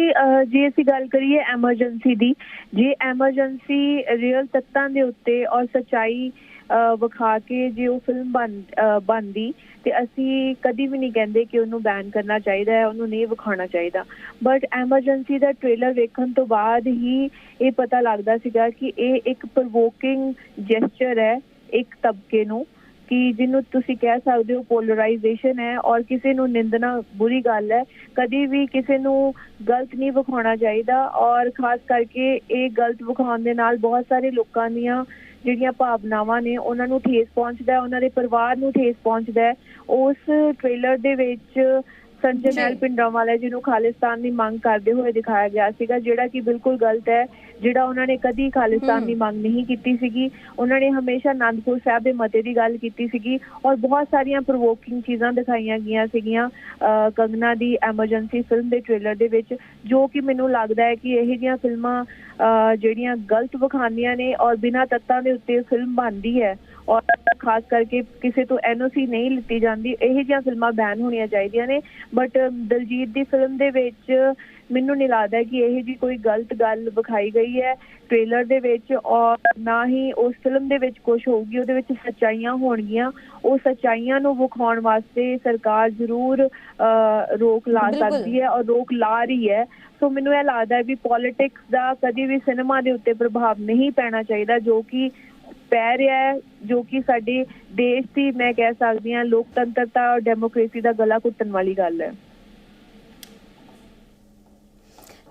ਜੇ ਅਸੀਂ ਗੱਲ ਕਰੀਏ ਐਮਰਜੈਂਸੀ ਦੀ, ਜੇ ਐਮਰਜੈਂਸੀ ਰੀਅਲ ਤੱਤਾਂ ਦੇ ਉੱਤੇ ਔਰ ਸਚਾਈ ਵਿਖਾ ਕੇ ਜੇ ਉਹ ਫਿਲਮ ਬਣ ਬਣਦੀ, ਤੇ ਅਸੀਂ ਕਦੀ ਵੀ ਨਹੀਂ ਕਹਿੰਦੇ ਕਿ ਉਹਨੂੰ ਬੈਨ ਕਰਨਾ ਚਾਹੀਦਾ ਹੈ, ਉਹਨੂੰ ਨਹੀਂ ਵਿਖਾਉਣਾ ਚਾਹੀਦਾ। ਬਟ ਐਮਰਜੈਂਸੀ ਦਾ ਟ੍ਰੇਲਰ ਵੇਖਣ ਤੋਂ ਬਾਅਦ ਹੀ ਇਹ ਪਤਾ ਲੱਗਦਾ ਸੀਗਾ ਕਿ ਇਹ ਇੱਕ ਪ੍ਰੋਵੋਕਿੰਗ ਜੈਸਚਰ ਹੈ, ਇੱਕ ਤਬਕੇ ਨੂੰ। ਕਿ ਜਿਹਨੂੰ ਤੁਸੀਂ ਕਹਿ ਸਕਦੇ ਹੋ ਪੋਲਰਾਈਜੇਸ਼ਨ ਹੈ ਔਰ ਕਿਸੇ ਨੂੰ ਨਿੰਦਣਾ ਬੁਰੀ ਗੱਲ ਹੈ, ਕਦੀ ਵੀ ਕਿਸੇ ਨੂੰ ਗਲਤ ਨਹੀਂ ਵਿਖਾਉਣਾ ਚਾਹੀਦਾ ਔਰ ਖਾਸ ਕਰਕੇ ਇਹ ਗਲਤ ਵਿਖਾਉਣ ਦੇ ਨਾਲ ਬਹੁਤ ਸਾਰੇ ਲੋਕਾਂ ਦੀਆਂ ਜਿਹੜੀਆਂ ਭਾਵਨਾਵਾਂ ਨੇ ਉਹਨਾਂ ਨੂੰ ਠੇਸ ਪਹੁੰਚਦਾ ਹੈ, ਉਹਨਾਂ ਦੇ ਪਰਿਵਾਰ ਨੂੰ ਠੇਸ ਪਹੁੰਚਦਾ ਹੈ। ਉਸ ਟ੍ਰੇਲਰ ਦੇ ਵਿੱਚ ਸੰਜੇ ਜੀ। ਨੈਲ ਪਿੰਡਰਾਂਵਾਲਾ ਜੀ ਨੂੰ ਖਾਲਿਸਤਾਨ ਦੀ ਮੰਗ ਕਰਦੇ ਹੋਏ ਦਿਖਾਇਆ ਗਿਆ ਸੀਗਾ ਜਿਹੜਾ ਕਿ ਬਿਲਕੁਲ ਗਲਤ ਹੈ ਜਿਹੜਾ ਉਹਨਾਂ ਨੇ ਕਦੀ ਖਾਲਿਸਤਾਨ। ਦੀ ਮੰਗ ਨਹੀਂ ਕੀਤੀ ਸੀਗੀ ਉਹਨਾਂ ਨੇ ਹਮੇਸ਼ਾ ਆਨੰਦਪੁਰ ਸਾਹਿਬ ਦੇ ਮਤੇ ਦੀ ਗੱਲ ਕੀਤੀ ਸੀਗੀ ਔਰ ਬਹੁਤ ਸਾਰੀਆਂ ਪ੍ਰੋਵੋਕਿੰਗ ਚੀਜ਼ਾਂ ਦਿਖਾਈਆਂ ਗਈਆਂ ਸੀਗੀਆਂ ਕੰਗਨਾ ਦੀ ਐਮਰਜੈਂਸੀ ਫਿਲਮ ਦੇ ਟ੍ਰੇਲਰ ਦੇ ਵਿੱਚ ਜੋ ਕਿ ਮੈਨੂੰ ਲੱਗਦਾ ਹੈ ਕਿ ਇਹ ਜਿਹੀਆਂ ਫਿਲਮਾਂ ਅਹ, ਜਿਹੜੀਆਂ ਗਲਤ ਵਿਖਾਉਂਦੀਆਂ ਨੇ ਔਰ ਬਿਨਾਂ ਤੱਤਾਂ ਦੇ ਉੱਤੇ ਫਿਲਮ ਬਣਦੀ ਹੈ ਔਰ ਖਾਸ ਕਰਕੇ ਕਿਸੇ ਤੋਂ ਐਨਓਸੀ ਨਹੀਂ ਲਿੱਤੀ ਜਾਂਦੀ ਇਹ ਜਿਹੀਆਂ ਫਿਲਮਾਂ ਬੈਨ ਹੋਣੀਆਂ ਚਾਹੀਦੀਆਂ ਨੇ। ਬਟ ਦਲਜੀਤ ਦੀ ਫਿਲਮ ਦੇ ਵਿੱਚ ਮੈਨੂੰ ਨਹੀਂ ਲੱਗਦਾ ਕਿ ਇਹ ਜੀ ਕੋਈ ਗਲਤ ਗੱਲ ਵਿਖਾਈ ਗਈ ਹੈ ਟ੍ਰੇਲਰ ਦੇ ਵਿੱਚ ਔਰ ਨਾ ਹੀ ਉਸ ਫਿਲਮ ਦੇ ਵਿੱਚ ਕੁਝ ਹੋਊਗੀ ਉਹਦੇ ਵਿੱਚ ਸੱਚਾਈਆਂ ਹੋਣਗੀਆਂ। ਉਹ ਸੱਚਾਈਆਂ ਨੂੰ ਵਿਖਾਉਣ ਵਾਸਤੇ ਸਰਕਾਰ ਜ਼ਰੂਰ ਰੋਕ ਲਾ। ਸਕਦੀ ਹੈ ਔਰ ਰੋਕ ਲਾ ਰਹੀ ਹੈ। ਸੋ ਮੈਨੂੰ ਇਹ ਲੱਗਦਾ ਹੈ ਵੀ ਪੋਲਿਟਿਕਸ ਦਾ ਕਦੀ ਵੀ ਸਿਨੇਮਾ ਦੇ ਉੱਤੇ ਪ੍ਰਭਾਵ ਨਹੀਂ ਪੈਣਾ ਚਾਹੀਦਾ ਜੋ ਕਿ ਪੈ ਰਿਹਾ ਹੈ ਜੋ ਕਿ ਸਾਡੇ ਦੇਸ਼ ਦੀ ਮੈਂ ਕਹਿ ਸਕਦੀ ਹਾਂ ਲੋਕਤੰਤਰਤਾ ਔਰ ਡੈਮੋਕ੍ਰੇਸੀ ਦਾ ਗਲਾ ਘੁੱਟਣ ਵਾਲੀ ਗੱਲ ਹੈ।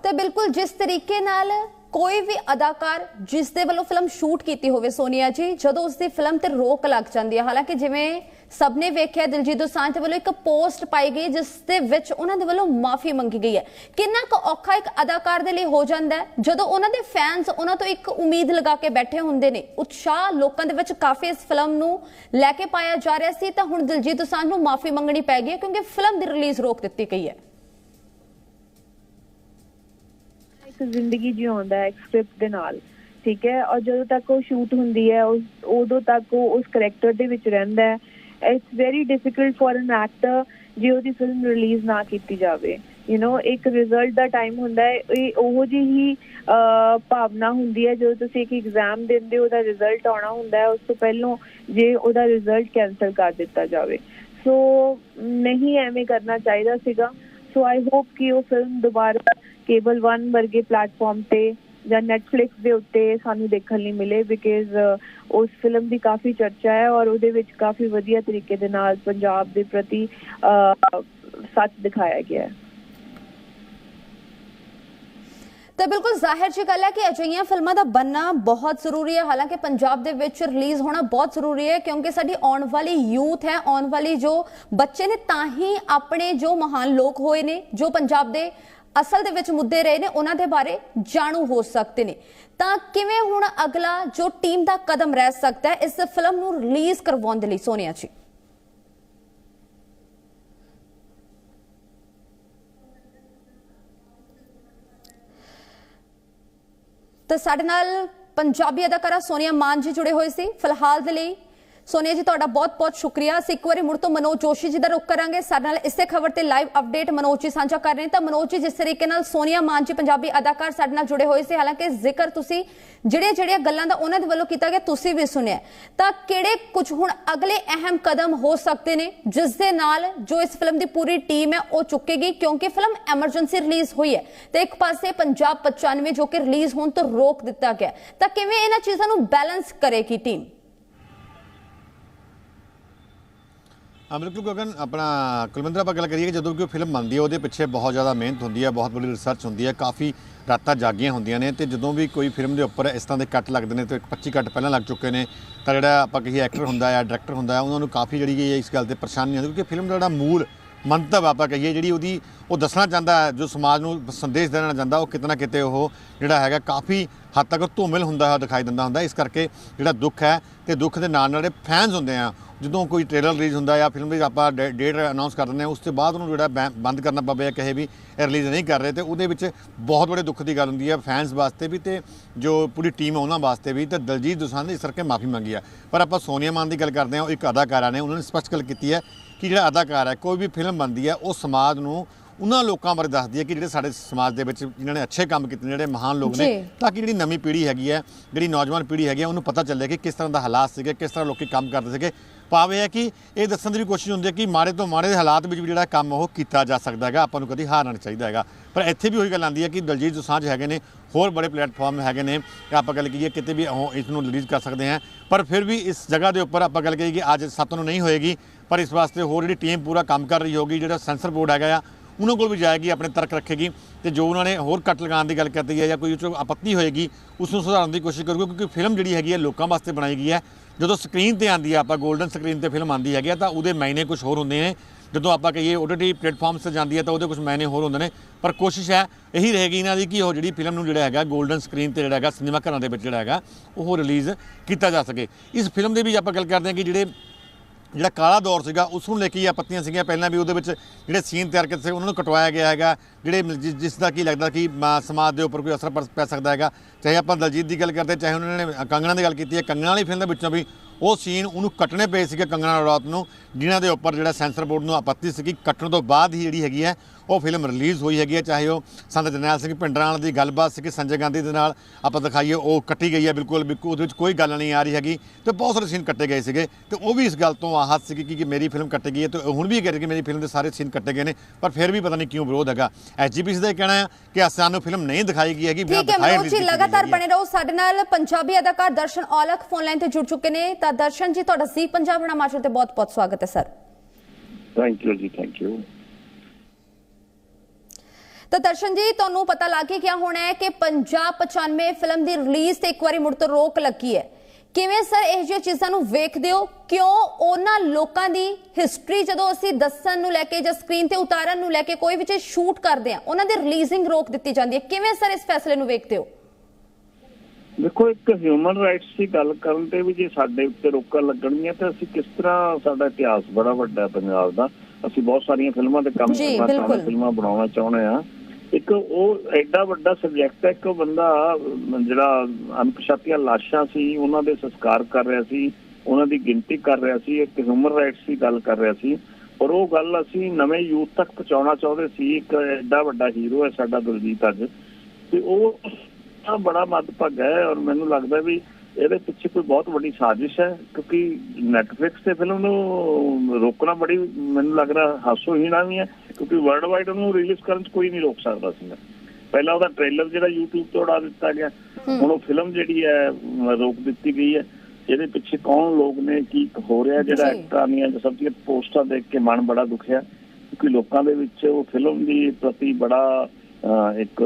ਤੇ ਬਿਲਕੁਲ ਜਿਸ ਤਰੀਕੇ ਨਾਲ ਕੋਈ ਵੀ ਅਦਾਕਾਰ ਜਿਸ ਦੇ ਵੱਲੋਂ ਫਿਲਮ ਸ਼ੂਟ ਕੀਤੀ ਹੋਵੇ, ਸੋਨੀਆ ਜੀ, ਜਦੋਂ ਉਸ ਦੀ ਫਿਲਮ ਤੇ ਰੋਕ ਲੱਗ ਜਾਂਦੀ ਹੈ। ਹਾਲਾਂਕਿ ਜਿਵੇਂ ਸਭ ਨੇ ਵੇਖਿਆ, ਦਿਲਜੀਤ ਦੋਸਾਂਝ ਦੇ ਵੱਲੋਂ ਇੱਕ ਪੋਸਟ ਪਾਈ ਗਈ, ਜਿਸ ਦੇ ਵਿੱਚ ਉਹਨਾਂ ਦੇ ਵੱਲੋਂ ਮਾਫੀ ਮੰਗੀ ਗਈ ਹੈ। ਕਿੰਨਾ ਕੁ ਔਖਾ ਇੱਕ ਅਦਾਕਾਰ ਦੇ ਲਈ ਹੋ ਜਾਂਦਾ ਹੈ, ਜਦੋਂ ਉਹਨਾਂ ਦੇ ਫੈਨਸ ਉਹਨਾਂ ਤੋਂ ਇੱਕ ਉਮੀਦ ਲਗਾ ਕੇ ਬੈਠੇ ਹੁੰਦੇ ਨੇ। ਉਤਸ਼ਾਹ ਲੋਕਾਂ ਦੇ ਵਿੱਚ ਕਾਫੀ ਇਸ ਫਿਲਮ ਨੂੰ ਲੈ ਕੇ ਪਾਇਆ ਜਾ ਰਿਹਾ ਸੀ, ਤਾਂ ਹੁਣ ਦਿਲਜੀਤ ਦੋਸਾਂਝ ਨੂੰ ਮਾਫੀ ਮੰਗਣੀ ਪੈ ਗਈ ਹੈ, ਕਿਉਂਕਿ ਫਿਲਮ ਦੀ ਰਿਲੀਜ਼ ਰੋਕ ਦਿੱਤੀ ਗਈ ਹੈ ਇੱਕ ਜ਼ਿੰਦਗੀ ਜਿਉਂਦਾ ਹੈ ਸਕ੍ਰਿਪਟ ਦੇ ਨਾਲ, ਠੀਕ ਹੈ? ਔਰ ਜਦੋਂ ਤੱਕ ਉਹ ਸ਼ੂਟ ਹੁੰਦੀ ਹੈ ਉਸ ਉਦੋਂ ਤੱਕ ਉਹ ਉਸ ਕੈਰੈਕਟਰ ਦੇ ਵਿੱਚ ਰਹਿੰਦਾ ਹੈ। It's very difficult for an actor ਜੇ ਉਹਦੀ ਫਿਲਮ ਰਿਲੀਜ਼ ਨਾ ਕੀਤੀ ਜਾਵੇ। ਯੂ نو ਇੱਕ ਰਿਜ਼ਲਟ ਦਾ ਟਾਈਮ ਹੁੰਦਾ ਹੈ, ਇਹ ਉਹੋ ਜੀ ਹੀ ਭਾਵਨਾ ਹੁੰਦੀ ਹੈ, ਜਦੋਂ ਤੁਸੀਂ ਇੱਕ ਐਗਜ਼ਾਮ ਦਿੰਦੇ ਹੋ, ਉਹਦਾ ਰਿਜ਼ਲਟ ਆਉਣਾ ਹੁੰਦਾ ਹੈ, ਉਸ ਤੋਂ ਪਹਿਲਾਂ ਜੇ ਉਹਦਾ ਰਿਜ਼ਲਟ ਕੈਨਸਲ ਕਰ ਦਿੱਤਾ ਜਾਵੇ। ਸੋ ਨਹੀਂ ਐਵੇਂ ਕਰਨਾ ਚਾਹੀਦਾ ਸੀਗਾ। ਸੋ ਆਈ ਹੋਪ ਕਿ ਉਹ ਫਿਲਮ ਦੁਬਾਰਾ ਕੇਬਲ 1 ਵਰਗੇ ਪਲੇਟਫਾਰਮ ਤੇ ਜਾਂ ਨੈਟਫਲਿਕਸ ਦੇ ਉੱਤੇ ਸਾਨੂੰ ਦੇਖਣ ਲਈ ਮਿਲੇ ਬਿਕਾਜ਼ ਉਸ ਫਿਲਮ ਦੀ ਕਾਫੀ ਚਰਚਾ ਹੈ ਔਰ ਉਹਦੇ ਵਿੱਚ ਕਾਫੀ ਵਧੀਆ ਤਰੀਕੇ ਦੇ ਨਾਲ ਪੰਜਾਬ ਦੇ ਪ੍ਰਤੀ ਅਹ, ਸੱਚ ਦਿਖਾਇਆ ਗਿਆ ਹੈ ਤੇ ਬਿਲਕੁਲ ਜ਼ਾਹਿਰ ਜੀ ਗੱਲ ਹੈ ਕਿ ਅਜਿਹੀਆਂ ਫਿਲਮਾਂ ਦਾ ਬੰਨਾ ਬਹੁਤ ਜ਼ਰੂਰੀ ਹੈ। ਹਾਲਾਂਕਿ ਪੰਜਾਬ ਦੇ ਵਿੱਚ ਰਿਲੀਜ਼ ਹੋਣਾ ਬਹੁਤ ਜ਼ਰੂਰੀ ਹੈ ਕਿਉਂਕਿ ਸਾਡੀ ਆਉਣ ਵਾਲੀ ਯੂਥ ਹੈ, ਆਉਣ ਵਾਲੀ ਜੋ ਬੱਚੇ ਨੇ ਤਾਂ ਹੀ ਆਪਣੇ ਜੋ ਮਹਾਨ ਲੋਕ ਹੋਏ ਨੇ, ਜੋ ਪੰਜਾਬ ਦੇ ਅਸਲ ਦੇ ਵਿੱਚ ਮੁੱਦੇ ਰਹੇ ਨੇ, ਉਹਨਾਂ ਦੇ ਬਾਰੇ ਜਾਣੂ ਹੋ ਸਕਦੇ ਨੇ। ਤਾਂ ਕਿਵੇਂ ਹੁਣ ਅਗਲਾ ਜੋ ਟੀਮ ਦਾ ਕਦਮ ਰਹਿ ਸਕਦਾ ਹੈ, ਇਸ ਫਿਲਮ ਨੂੰ ਰਿਲੀਜ਼ ਕਰਵਾਉਣ ਦੇ ਲਈ ਸੋਨੀਆ ਜੀ? ਤਾਂ ਸਾਡੇ ਨਾਲ ਪੰਜਾਬੀ ਅਦਾਕਾਰਾ ਸੋਨੀਆ ਮਾਨ ਜੀ ਜੁੜੇ ਹੋਏ ਸੀ। ਫਿਲਹਾਲ ਦੇ ਲਈ ਸੋਨੀਆ ਜੀ, ਤੁਹਾਡਾ ਬਹੁਤ-ਬਹੁਤ ਸ਼ੁਕਰੀਆ। ਅਸੀਂ ਇੱਕ ਵਾਰੀ ਮੁੜ ਤੋਂ ਮਨੋਜ ਜੋਸ਼ੀ ਜੀ ਦਾ ਰੁਖ ਕਰਾਂਗੇ। ਸਾਡੇ ਨਾਲ ਇਸੇ ਖਬਰ ਤੇ ਲਾਈਵ ਅਪਡੇਟ ਮਨੋਜ ਜੀ ਸਾਂਝਾ ਕਰ ਰਹੇ ਤਾਂ ਮਨੋਜ ਜੀ, ਜਿਸ ਤਰੀਕੇ ਨਾਲ ਸੋਨੀਆ ਮਾਨ ਜੀ ਪੰਜਾਬੀ ਅਦਾਕਾਰ ਸਾਡੇ ਨਾਲ ਜੁੜੇ ਹੋਏ ਸੀ, ਹਾਲਾਂਕਿ ਜ਼ਿਕਰ ਤੁਸੀਂ ਜਿਹੜੀਆਂ ਜਿਹੜੀਆਂ ਗੱਲਾਂ ਦਾ ਉਹਨਾਂ ਦੇ ਵੱਲੋਂ ਕੀਤਾ ਗਿਆ, ਤੁਸੀਂ ਵੀ ਸੁਣਿਆ। ਤਾਂ ਕਿਹੜੇ ਕੁਝ ਹੁਣ ਅਗਲੇ ਅਹਿਮ ਕਦਮ ਹੋ ਸਕਦੇ ਨੇ, ਜਿਸ ਦੇ ਨਾਲ ਜੋ ਇਸ ਫਿਲਮ ਦੀ ਪੂਰੀ ਟੀਮ ਹੈ, ਉਹ ਚੁੱਕੇਗੀ, ਕਿਉਂਕਿ ਫਿਲਮ ਐਮਰਜੈਂਸੀ ਰਿਲੀਜ਼ ਹੋਈ ਹੈ। ਤੇ ਇੱਕ ਪਾਸੇ ਪੰਜਾਬ 95 ਜੋ ਕਿ ਰਿਲੀਜ਼ ਹੋਣ ਤੋਂ ਰੋਕ ਦਿੱਤਾ ਗਿਆ। ਤਾਂ ਕਿਵੇਂ ਇਹਨਾਂ ਚੀਜ਼ਾਂ ਨੂੰ ਬੈਲੈਂਸ ਕਰੇਗੀ ਟੀਮ ਹਾਂ ਬਿਲਕੁਲ ਗਗਨ ਆਪਣਾ ਕੁਲਵਿੰਦਰ, ਆਪਾਂ ਗੱਲ ਕਰੀਏ ਕਿ ਜਦੋਂ ਕੋਈ ਫਿਲਮ ਬਣਦੀ ਹੈ, ਉਹਦੇ ਪਿੱਛੇ ਬਹੁਤ ਜ਼ਿਆਦਾ ਮਿਹਨਤ ਹੁੰਦੀ ਹੈ, ਬਹੁਤ ਬੜੀ ਰਿਸਰਚ ਹੁੰਦੀ ਹੈ, ਕਾਫੀ ਰਾਤਾਂ ਜਾਗੀਆਂ ਹੁੰਦੀਆਂ ਨੇ ਤੇ ਜਦੋਂ ਵੀ ਕੋਈ ਫਿਲਮ ਦੇ ਉੱਪਰ ਇਸ ਤਰ੍ਹਾਂ ਦੇ ਕੱਟ ਲੱਗਦੇ ਨੇ, ਤੇ 25 ਕੱਟ ਪਹਿਲਾਂ ਲੱਗ ਚੁੱਕੇ ਨੇ, ਤਾਂ ਜਿਹੜਾ ਆਪਾਂ ਕਹੀਏ ਐਕਟਰ ਹੁੰਦਾ ਹੈ ਡਾਇਰੈਕਟਰ ਹੁੰਦਾ ਹੈ, ਉਹਨਾਂ ਨੂੰ ਕਾਫੀ ਜਿਹੜੀ ਹੈ ਇਸ ਗੱਲ ਤੇ ਪਰੇਸ਼ਾਨੀ ਆਉਂਦੀ ਕਿਉਂਕਿ ਫਿਲਮ ਦਾ ਜਿਹੜਾ ਮੂਲ ਮੰਤਵ ਆਪਾਂ ਕਹੀਏ, ਜਿਹੜੀ ਉਹਦੀ, ਉਹ ਦੱਸਣਾ ਚਾਹੁੰਦਾ ਹੈ, ਜੋ ਸਮਾਜ ਨੂੰ ਸੰਦੇਸ਼ ਦੇਣਾ ਚਾਹੁੰਦਾ, ਉਹ ਕਿਤੇ ਨਾ ਕਿਤੇ ਉਹ ਜਿਹੜਾ ਹੈਗਾ ਕਾਫੀ ਹੱਦ ਤੱਕ ਧੂਮਿਲ ਹੁੰਦਾ ਹੋਇਆ ਦਿਖਾਈ ਦਿੰਦਾ ਹੁੰਦਾ ਇਸ ਕਰਕੇ ਜਿਹੜਾ ਦੁੱਖ ਹੈ, ਤੇ ਦੁੱਖ ਦੇ ਨਾਲ ਨਾਲ ਜਿਹੜੇ ਫੈਨਸ ਹੁੰਦੇ ਆ ਜਦੋਂ ਕੋਈ ਟ੍ਰੇਲਰ ਰਿਲੀਜ਼ ਹੁੰਦਾ ਜਾਂ ਫਿਲਮ ਦੀ ਆਪਾਂ ਡੇ- ਡੇਟ ਅਨਾਉਂਸ ਕਰ ਦਿੰਦੇ ਆ ਉਸ ਤੋਂ ਬਾਅਦ ਉਹਨੂੰ ਜਿਹੜਾ ਬੈਂ- ਬੰਦ ਕਰਨਾ ਪਵੇ ਜਾਂ ਕਹੇ ਵੀ ਇਹ ਰਿਲੀਜ਼ ਨਹੀਂ ਕਰ ਰਹੇ, ਤੇ ਉਹਦੇ ਵਿੱਚ ਬਹੁਤ ਬੜੇ ਦੁੱਖ ਦੀ ਗੱਲ ਹੁੰਦੀ ਹੈ ਫੈਨਸ ਵਾਸਤੇ ਵੀ ਤੇ ਜੋ ਪੂਰੀ ਟੀਮ ਹੈ ਉਹਨਾਂ ਵਾਸਤੇ ਵੀ। ਤੇ ਦਲਜੀਤ ਦੋਸਾਂਝ ਨੇ ਇਸ ਕਰਕੇ ਮਾਫੀ ਮੰਗੀ ਹੈ ਪਰ ਆਪਾਂ ਸੋਨੀਆ ਮਾਨ ਦੀ ਗੱਲ ਕਰਦੇ ਹਾਂ, ਉਹ ਇੱਕ ਅਦਾਕਾਰਾ ਨੇ, ਉਹਨਾਂ ਨੇ ਸਪਸ਼ਟ ਗੱਲ ਕੀਤੀ ਹੈ ਕਿ ਜਿਹੜਾ ਅਦਾਕਾਰ ਹੈ, ਕੋਈ ਵੀ ਫਿਲਮ ਬਣਦੀ ਹੈ, ਉਹ ਸਮਾਜ ਨੂੰ ਉਹਨਾਂ ਲੋਕਾਂ ਬਾਰੇ ਦੱਸਦੀ ਹੈ ਕਿ ਜਿਹੜੇ ਸਾਡੇ ਸਮਾਜ ਦੇ ਵਿੱਚ ਜਿਨ੍ਹਾਂ ਨੇ ਅੱਛੇ ਕੰਮ ਕੀਤੇ ਨੇ ਜਿਹੜੇ ਮਹਾਨ ਲੋਕ ਨੇ। ਤਾਂ ਕਿ ਜਿਹੜੀ ਨਵੀਂ ਪੀੜ੍ਹੀ ਹੈਗੀ ਹੈ ਜਿਹੜੀ ਨੌਜਵਾਨ ਪੀੜ੍ਹੀ ਹੈਗੀ ਹੈ ਉਹਨੂੰ ਪਤਾ ਚੱਲੇ ਕਿ ਕਿਸ ਤਰ੍ਹਾਂ ਦਾ ਹਾਲਾਤ ਸੀਗੇ ਕਿਸ ਤਰ੍ਹਾਂ ਲੋਕੀ ਕੰਮ ਕਰਦੇ ਸੀਗੇ। ਇਹ ਹੈ ਕਿ ਇਹ ਦੱਸਣ ਦੀ ਵੀ ਕੋਸ਼ਿਸ਼ ਹੁੰਦੀ ਹੈ ਕਿ ਮਾੜੇ ਤੋਂ ਦੇ ਹਾਲਾਤ ਵਿੱਚ ਵੀ ਜਿਹੜਾ ਕੰਮ ਉਹ ਕੀਤਾ ਜਾ ਸਕਦਾ ਹੈਗਾ ਆਪਾਂ ਨੂੰ ਕਦੀ ਹਾਰਨਾ ਨਹੀਂ ਚਾਹੀਦਾ ਹੈਗਾ। ਪਰ ਇੱਥੇ ਵੀ ਉਹੀ ਗੱਲ ਆਉਂਦੀ ਹੈ ਕਿ ਦਲਜੀਤ ਦੋਸਾਂਝ ਹੈਗੇ ਨੇ ਹੋਰ ਬੜੇ ਪਲੇਟਫਾਰਮ ਹੈਗੇ ਨੇ ਆਪਾਂ ਗੱਲ ਕਰੀਏ ਕਿਤੇ ਵੀ ਉਹ ਇਸ ਨੂੰ ਰਿਲੀਜ਼ ਕਰ ਸਕਦੇ ਹਾਂ। ਪਰ ਫਿਰ ਵੀ ਇਸ ਜਗ੍ਹਾ ਦੇ ਉੱਪਰ ਆਪਾਂ ਗੱਲ ਕਰੀਏ ਕਿ ਅੱਜ ਸੱਤ ਨੂੰ ਨਹੀਂ ਹੋਏਗੀ ਪਰ ਇਸ ਵਾਸਤੇ ਹੋਰ ਜਿਹੜੀ ਟੀਮ ਪੂਰਾ ਕੰਮ ਕਰ ਰਹੀ ਹੋਗੀ ਜਿਹੜਾ ਸੈਂਸਰ ਬੋਰਡ ਹੈਗਾ ਆ ਉਹਨਾਂ ਕੋਲ ਵੀ ਜਾਏਗੀ, ਆਪਣੇ ਤਰਕ ਰੱਖੇਗੀ ਤੇ ਜੋ ਉਹਨਾਂ ਨੇ ਹੋਰ ਕੱਟ ਲਗਾਉਣ ਦੀ ਗੱਲ ਕਰਤੀ ਹੈ ਜਾਂ ਕੋਈ ਉਹ ਆਪੱਤੀ ਹੋਏਗੀ, ਉਸ ਨੂੰ ਸੁਧਾਰਨ ਦੀ ਕੋਸ਼ਿਸ਼ ਕਰੂਗੀ ਕਿਉਂਕਿ ਫਿਲਮ ਜਿਹੜੀ ਹੈਗੀ ਹੈ ਲੋਕਾਂ ਵਾਸਤੇ ਬਣਾਈ ਗਈ ਹੈ। ਜਦੋਂ ਸਕਰੀਨ ਤੇ ਆਂਦੀ ਹੈ, ਆਪਾਂ 골ਡਨ ਸਕਰੀਨ ਤੇ ਫਿਲਮ ਆਂਦੀ ਹੈਗੀ ਆ ਤਾਂ ਉਹਦੇ ਮਾਇਨੇ ਕੁਝ ਹੋਰ ਹੁੰਦੇ ਨੇ। ਜਦੋਂ ਆਪਾਂ ਕਹੀਏ OTT ਪਲੇਟਫਾਰਮਸ ਤੇ ਜਾਂਦੀ ਹੈ, ਤਾਂ ਉਹਦੇ ਕੁਝ ਮਾਇਨੇ ਹੋਰ ਹੁੰਦੇ ਨੇ। ਪਰ ਕੋਸ਼ਿਸ਼ ਹੈ, ਇਹੀ ਰਹੇਗੀ ਇਹਨਾਂ ਦੀ ਕਿ ਉਹ ਜਿਹੜੀ ਫਿਲਮ ਨੂੰ ਜਿਹੜਾ ਹੈਗਾ 골ਡਨ ਸਕਰੀਨ ਤੇ ਜਿਹੜਾ ਹੈਗਾ ਸਿਨੇਮਾ ਘਰਾਂ ਦੇ ਵਿੱਚ ਜਿਹੜਾ ਹੈਗਾ, ਉਹ ਰਿਲੀਜ਼ ਕੀਤਾ ਜਾ ਸਕੇ। ਇਸ ਫਿਲਮ ਦੇ ਵੀ ਆਪਾਂ ਗੱਲ ਕਰਦੇ ਹਾਂ ਕਿ ਜਿਹੜੇ ਜਿਹੜਾ ਕਾਲਾ ਦੌਰ ਸੀਗਾ ਉਸ ਨੂੰ ਲੈ ਕੇ ਹੀ ਆਪੱਤੀਆਂ ਸੀਗੀਆਂ। ਪਹਿਲਾਂ ਵੀ ਉਹਦੇ ਵਿੱਚ ਜਿਹੜੇ ਸੀਨ ਤਿਆਰ ਕੀਤੇ ਸੀ, ਉਹਨਾਂ ਨੂੰ ਕਟਵਾਇਆ ਗਿਆ ਹੈਗਾ। ਜਿਹੜੇ ਜਿਸ ਦਾ ਕੀ ਲੱਗਦਾ ਕਿ, ਮ- ਸਮਾਜ ਦੇ ਉੱਪਰ ਕੋਈ ਅਸਰ ਪੈ- ਸਕਦਾ ਹੈਗਾ। ਚਾਹੇ ਆਪਾਂ ਦਲਜੀਤ ਦੀ ਗੱਲ ਕਰਦੇ, ਚਾਹੇ ਉਹਨਾਂ ਨੇ ਕੰਗਣਾ ਦੀ ਗੱਲ ਕੀਤੀ ਹੈ, ਕੰਗਣਾ ਵਾਲੀ ਫਿਲਮ ਦੇ ਵਿੱਚੋਂ ਵੀ ਉਹ ਸੀਨ ਉਹਨੂੰ ਕੱਟਣੇ ਪਏ ਸੀਗੇ ਕੰਗਣਾ ਰਣੌਤ ਨੂੰ, ਜਿਨ੍ਹਾਂ ਦੇ ਉੱਪਰ ਜਿਹੜਾ ਸੈਂਸਰ ਬੋਰਡ ਨੂੰ ਆਪੱਤੀ ਸੀਗੀ। ਕੱਟਣ ਤੋਂ ਬਾਅਦ ਹੀ ਜਿਹੜੀ ਹੈਗੀ ਹੈ ਉਹ ਫਿਲਮ ਰਿਲੀਜ਼ ਹੋਈ ਹੈਗੀ ਹੈ ਚਾਹੇ ਉਹ ਸੰਤ ਜਰਨੈਲ ਸਿੰਘ ਭਿੰਡਰਾਂ ਨਾਲ ਦੀ ਗੱਲਬਾਤ ਸੀ ਕਿ ਸੰਜੇ ਗਾਂਧੀ ਦੇ ਨਾਲ ਆਪਾਂ ਦਿਖਾਈਏ ਉਹ ਕੱਟੀ ਗਈ ਹੈ ਬਿਲਕੁਲ ਬਿਲਕੁਲ ਉਹਦੇ ਵਿੱਚ ਕੋਈ ਗੱਲ ਨਹੀਂ ਆ ਰਹੀ ਹੈਗੀ। ਤੇ ਬਹੁਤ ਸਾਰੇ ਸੀਨ ਕੱਟੇ ਗਏ ਸੀਗੇ। ਤੇ ਉਹ ਵੀ ਇਸ ਗੱਲ ਤੋਂ ਆਹਤ ਸੀ ਕਿ ਕਿ ਮੇਰੀ ਫਿਲਮ ਕੱਟੀ ਗਈ ਹੈ ਤੇ ਹੁਣ ਵੀ ਕਹਿ ਰਹੇ ਕਿ ਮੇਰੀ ਫਿਲਮ ਦੇ ਸਾਰੇ ਸੀਨ ਕੱਟੇ ਗਏ ਨੇ ਪਰ ਫਿਰ ਵੀ ਪਤਾ ਨਹੀਂ ਕਿਉਂ ਵਿਰੋਧ ਹੈਗਾ। ਐਸਜੀਪੀਸੀ ਦਾ ਇਹ ਕਹਿਣਾ ਹੈ ਕਿ ਸਾਨੂੰ ਫਿਲਮ ਨਹੀਂ ਦਿਖਾਈ ਗਈ ਹੈਗੀ ਬਿਨਾਂ ਠੀਕ ਹੈ ਦਿਖਾਏ ਕੀਤੀ ਲਗਾਤਾਰ। ਬਣੇ ਰਹੋ। ਸਾਡੇ ਨਾਲ ਪੰਜਾਬੀ ਅਦਾਕਾਰ ਦਰਸ਼ਨ ਔਲਖ ਫੋਨ ਲਾਈਨ ਤੇ ਜੁੜ ਚੁੱਕੇ ਨੇ। ਤਾਂ ਦਰਸ਼ਨ ਜੀ ਤੁਹਾਡਾ ਸੀ ਪੰਜਾਬ ਨਾਮਾਚਰ ਤੇ ਬਹੁਤ-ਬਹੁਤ ਸਵਾਗਤ ਹੈ ਸਰ। ਥੈਂਕ ਯੂ ਜੀ ਥੈਂਕ ਯੂ ਤਾਂ ਦਰਸ਼ਨ ਜੀ ਤੁਹਾਨੂੰ ਪਤਾ ਲੱਗ ਹੀ ਗਿਆ ਹੋਣਾ ਹੈ ਕਿ ਪੰਜਾਬ 95 ਫਿਲਮ ਦੀ ਰਿਲੀਜ਼ ਤੇ ਇੱਕ ਵਾਰੀ ਮੁੜ ਤੋਂ ਰੋਕ ਲੱਗੀ ਹੈ। ਕਿਵੇਂ ਸਰ ਇਹ ਜਿਹੀਆਂ ਚੀਜ਼ਾਂ ਨੂੰ ਵੇਖਦੇ ਹੋ? ਕਿਉਂ ਉਹਨਾਂ ਲੋਕਾਂ ਦੀ ਹਿਸਟਰੀ ਜਦੋਂ ਅਸੀਂ ਦੱਸਣ ਨੂੰ ਲੈ ਕੇ ਜਾਂ ਸਕਰੀਨ ਤੇ ਉਤਾਰਨ ਨੂੰ ਲੈ ਕੇ ਕੋਈ ਵੀ ਚੀਜ਼ ਸ਼ੂਟ ਕਰਦੇ ਆ ਉਹਨਾਂ ਦੀ ਰਿਲੀਜ਼ਿੰਗ ਰੋਕ ਦਿੱਤੀ ਜਾਂਦੀ ਹੈ। ਕਿਵੇਂ ਸਰ ਇਸ ਫੈਸਲੇ ਨੂੰ ਵੇਖਦੇ ਹੋ? ਦੇਖੋ ਇੱਕ ਹਿਊਮਨ ਰਾਈਟਸ ਦੀ ਗੱਲ ਕਰਨ ਤੇ ਵੀ ਜੇ ਸਾਡੇ ਉੱਤੇ ਰੋਕਾਂ ਲੱਗਣਗੀਆਂ ਤਾਂ ਅਸੀਂ ਕਿਸ ਤਰ੍ਹਾਂ ਸਾਡਾ ਇਤਿਹਾਸ ਬੜਾ ਵੱਡਾ ਪੰਜਾਬ ਦਾ। ਅਸੀਂ ਬਹੁਤ ਸਾਰੀਆਂ ਫਿਲਮਾਂ ਤੇ ਕੰਮ ਕਰਨਾ ਚਾਹੁੰਦੇ। ਫਿਲਮਾਂ ਬਣਾਉਣਾ ਚਾਹੁੰਦੇ ਆ ਇੱਕ ਉਹ ਐਡਾ ਵੱਡਾ ਸਬਜੈਕਟ ਹੈ, ਇੱਕ ਬੰਦਾ, ਜਿਹੜਾ ਅਣਪਛਾਤੀਆਂ ਲਾਸ਼ਾਂ ਸੀ, ਉਹਨਾਂ ਦੇ ਸੰਸਕਾਰ ਕਰ ਰਿਹਾ ਸੀ, ਉਹਨਾਂ ਦੀ ਗਿਣਤੀ ਕਰ ਰਿਹਾ ਸੀ, ਇੱਕ ਹਿਊਮਨ ਰਾਈਟਸ ਦੀ ਗੱਲ ਕਰ ਰਿਹਾ ਸੀ। ਔਰ ਉਹ ਗੱਲ ਅਸੀਂ ਨਵੇਂ ਯੂਥ ਤੱਕ ਪਹੁੰਚਾਉਣਾ ਚਾਹੁੰਦੇ ਸੀ, ਇੱਕ ਐਡਾ ਵੱਡਾ ਹੀਰੋ ਹੈ ਸਾਡਾ ਦਲਜੀਤ ਅੱਜ। ਤੇ ਉਹ ਤਾਂ ਬੜਾ ਮੱਦਭਾਗਾ ਹੈ ਔਰ ਮੈਨੂੰ ਲੱਗਦਾ ਵੀ ਇਹਦੇ ਪਿੱਛੇ ਕੋਈ ਬਹੁਤ ਵੱਡੀ ਸਾਜ਼ਿਸ਼ ਹੈ ਕਿਉਂਕਿ ਨੈਟਫਲਿਕਸ ਤੇ ਫਿਲਮ ਨੂੰ ਰੋਕਣਾ ਬੜੀ ਮੈਨੂੰ ਲੱਗ ਰਿਹਾ ਹਾਸੋਹੀਣਾ ਵੀ ਹੈ ਕਿਉਂਕਿ ਵਰਲਡ ਵਾਈਡ ਉਹਨੂੰ ਰਿਲੀਜ਼ ਕਰਨ 'ਚ ਕੋਈ ਨਹੀਂ ਰੋਕ ਸਕਦਾ ਸੀ ਪਹਿਲਾਂ ਉਹਦਾ ਟ੍ਰੇਲਰ ਜਿਹੜਾ YouTube ਤੋਂ ਉਡਾ ਦਿੱਤਾ ਗਿਆ ਹੁਣ ਉਹ ਫਿਲਮ ਜਿਹੜੀ ਹੈ ਰੋਕ ਦਿੱਤੀ ਗਈ ਹੈ। ਇਹਦੇ ਪਿੱਛੇ ਕੌਣ ਲੋਕ ਨੇ ਕੀ ਹੋ ਰਿਹਾ ਜਿਹੜਾ। ਐਕਟਰਾਂ ਦੀਆਂ ਸਭ ਦੀਆਂ ਪੋਸਟਾਂ ਦੇਖ ਕੇ ਮਨ ਬੜਾ ਦੁਖਿਆ। ਕਿਉਂਕਿ ਲੋਕਾਂ ਦੇ ਵਿੱਚ ਉਹ ਫਿਲਮ ਦੀ ਪ੍ਰਤੀ ਬੜਾ ਇੱਕ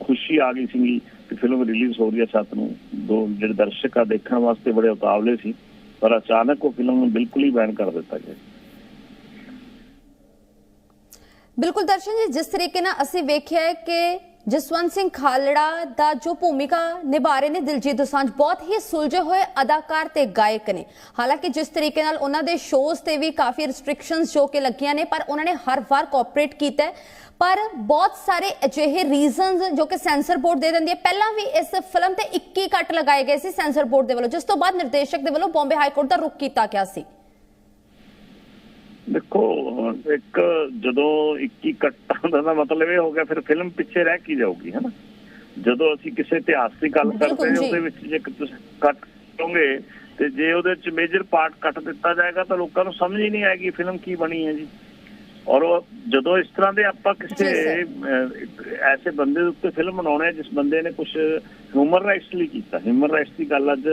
ਖੁਸ਼ੀ ਆ ਗਈ ਸੀਗੀ। ਕਿ ਫਿਲਮ ਰਿਲੀਜ਼ ਹੋ ਰਹੀ ਹੈ ਸੱਤ ਨੂੰ। ਦੋ ਜਿਹੜੇ ਦਰਸ਼ਕ ਆ, ਦੇਖਣ ਵਾਸਤੇ ਬੜੇ ਉਤਾਵਲੇ ਸੀ, ਪਰ ਅਚਾਨਕ ਉਹ ਫਿਲਮ ਨੂੰ ਬਿਲਕੁਲ ਹੀ ਬੈਨ ਕਰ ਦਿੱਤਾ ਗਿਆ। ਬਿਲਕੁਲ ਦਰਸ਼ਨ ਜੀ, ਜਿਸ ਤਰੀਕੇ ਨਾਲ ਅਸੀਂ ਵੇਖਿਆ ਹੈ ਕਿ ਜਸਵੰਤ ਸਿੰਘ ਖਾਲੜਾ ਦਾ ਜੋ ਭੂਮਿਕਾ ਨਿਭਾ ਰਹੇ ਨੇ ਦਿਲਜੀਤ ਦੋਸਾਂਝ, ਬਹੁਤ ਹੀ ਸੁਲਝੇ ਹੋਏ ਅਦਾਕਾਰ ਤੇ ਗਾਇਕ ਨੇ। ਹਾਲਾਂਕਿ ਜਿਸ ਤਰੀਕੇ ਨਾਲ ਉਹਨਾਂ ਦੇ ਸ਼ੋਜ਼ ਤੇ ਵੀ ਕਾਫੀ ਰਿਸਟ੍ਰਿਕਸ਼ਨਸ ਜੋ ਕਿ ਲੱਗੀਆਂ ਨੇ, ਪਰ ਉਹਨਾਂ ਨੇ ਹਰ ਵਾਰ ਕੋਆਪਰੇਟ ਕੀਤਾ ਪਰ ਬਹੁਤ ਸਾਰੇ ਅਜਿਹੇ ਰੀਜ਼ਨਸ ਜੋ ਕਿ ਸੈਂਸਰ ਬੋਰਡ ਦੇ ਦਿੰਦੀ ਹੈ, ਪਹਿਲਾਂ ਵੀ ਇਸ ਫਿਲਮ ਤੇ 21 ਕੱਟ ਲਗਾਏ ਗਏ ਸੀ ਸੈਂਸਰ ਬੋਰਡ ਦੇ ਵੱਲੋਂ। ਜਿਸ ਤੋਂ ਬਾਅਦ ਨਿਰਦੇਸ਼ਕ ਦੇ ਵੱਲੋਂ ਬੰਬੇ ਹਾਈ ਕੋਰਟ ਦਾ ਰੁਖ ਕੀਤਾ ਗਿਆ ਸੀ। ਦੇਖੋ ਇੱਕ ਜਦੋਂ 21 ਕੱਟਾਂ ਦਾ ਮਤਲਬ ਇਹ ਹੋ ਗਿਆ ਫਿਰ ਫਿਲਮ ਪਿੱਛੇ ਰਹਿ ਕੀ ਜਾਊਗੀ ਹੈਨਾ ਜਦੋਂ ਅਸੀਂ ਕਿਸੇ ਇਤਿਹਾਸ ਦੀ ਗੱਲ ਕਰਦੇ ਹਾਂ। ਉਹਦੇ ਵਿੱਚ ਜੇ ਤੁਸੀਂ ਕੱਟ ਕਰੋਗੇ ਤੇ ਜੇ ਉਹਦੇ ਵਿੱਚ ਮੇਜਰ ਪਾਰਟ ਕੱਟ ਦਿੱਤਾ ਜਾਏਗਾ ਤਾਂ ਲੋਕਾਂ ਨੂੰ ਸਮਝ ਹੀ ਨਹੀਂ ਆਏਗੀ ਫਿਲਮ ਕੀ ਬਣੀ ਹੈ ਜੀ ਔਰ ਜਦੋਂ ਇਸ ਤਰ੍ਹਾਂ ਦੇ ਆਪਾਂ ਕਿਸੇ ਐਸੇ ਬੰਦੇ ਦੇ ਉੱਤੇ ਫਿਲਮ ਬਣਾਉਣੇ ਜਿਸ ਬੰਦੇ ਨੇ ਕੁਝ ਹਿਊਮਨ ਰਾਈਟਸ ਲਈ ਕੀਤਾ। ਹਿਊਮਨ ਰਾਈਟਸ ਦੀ ਗੱਲ ਅੱਜ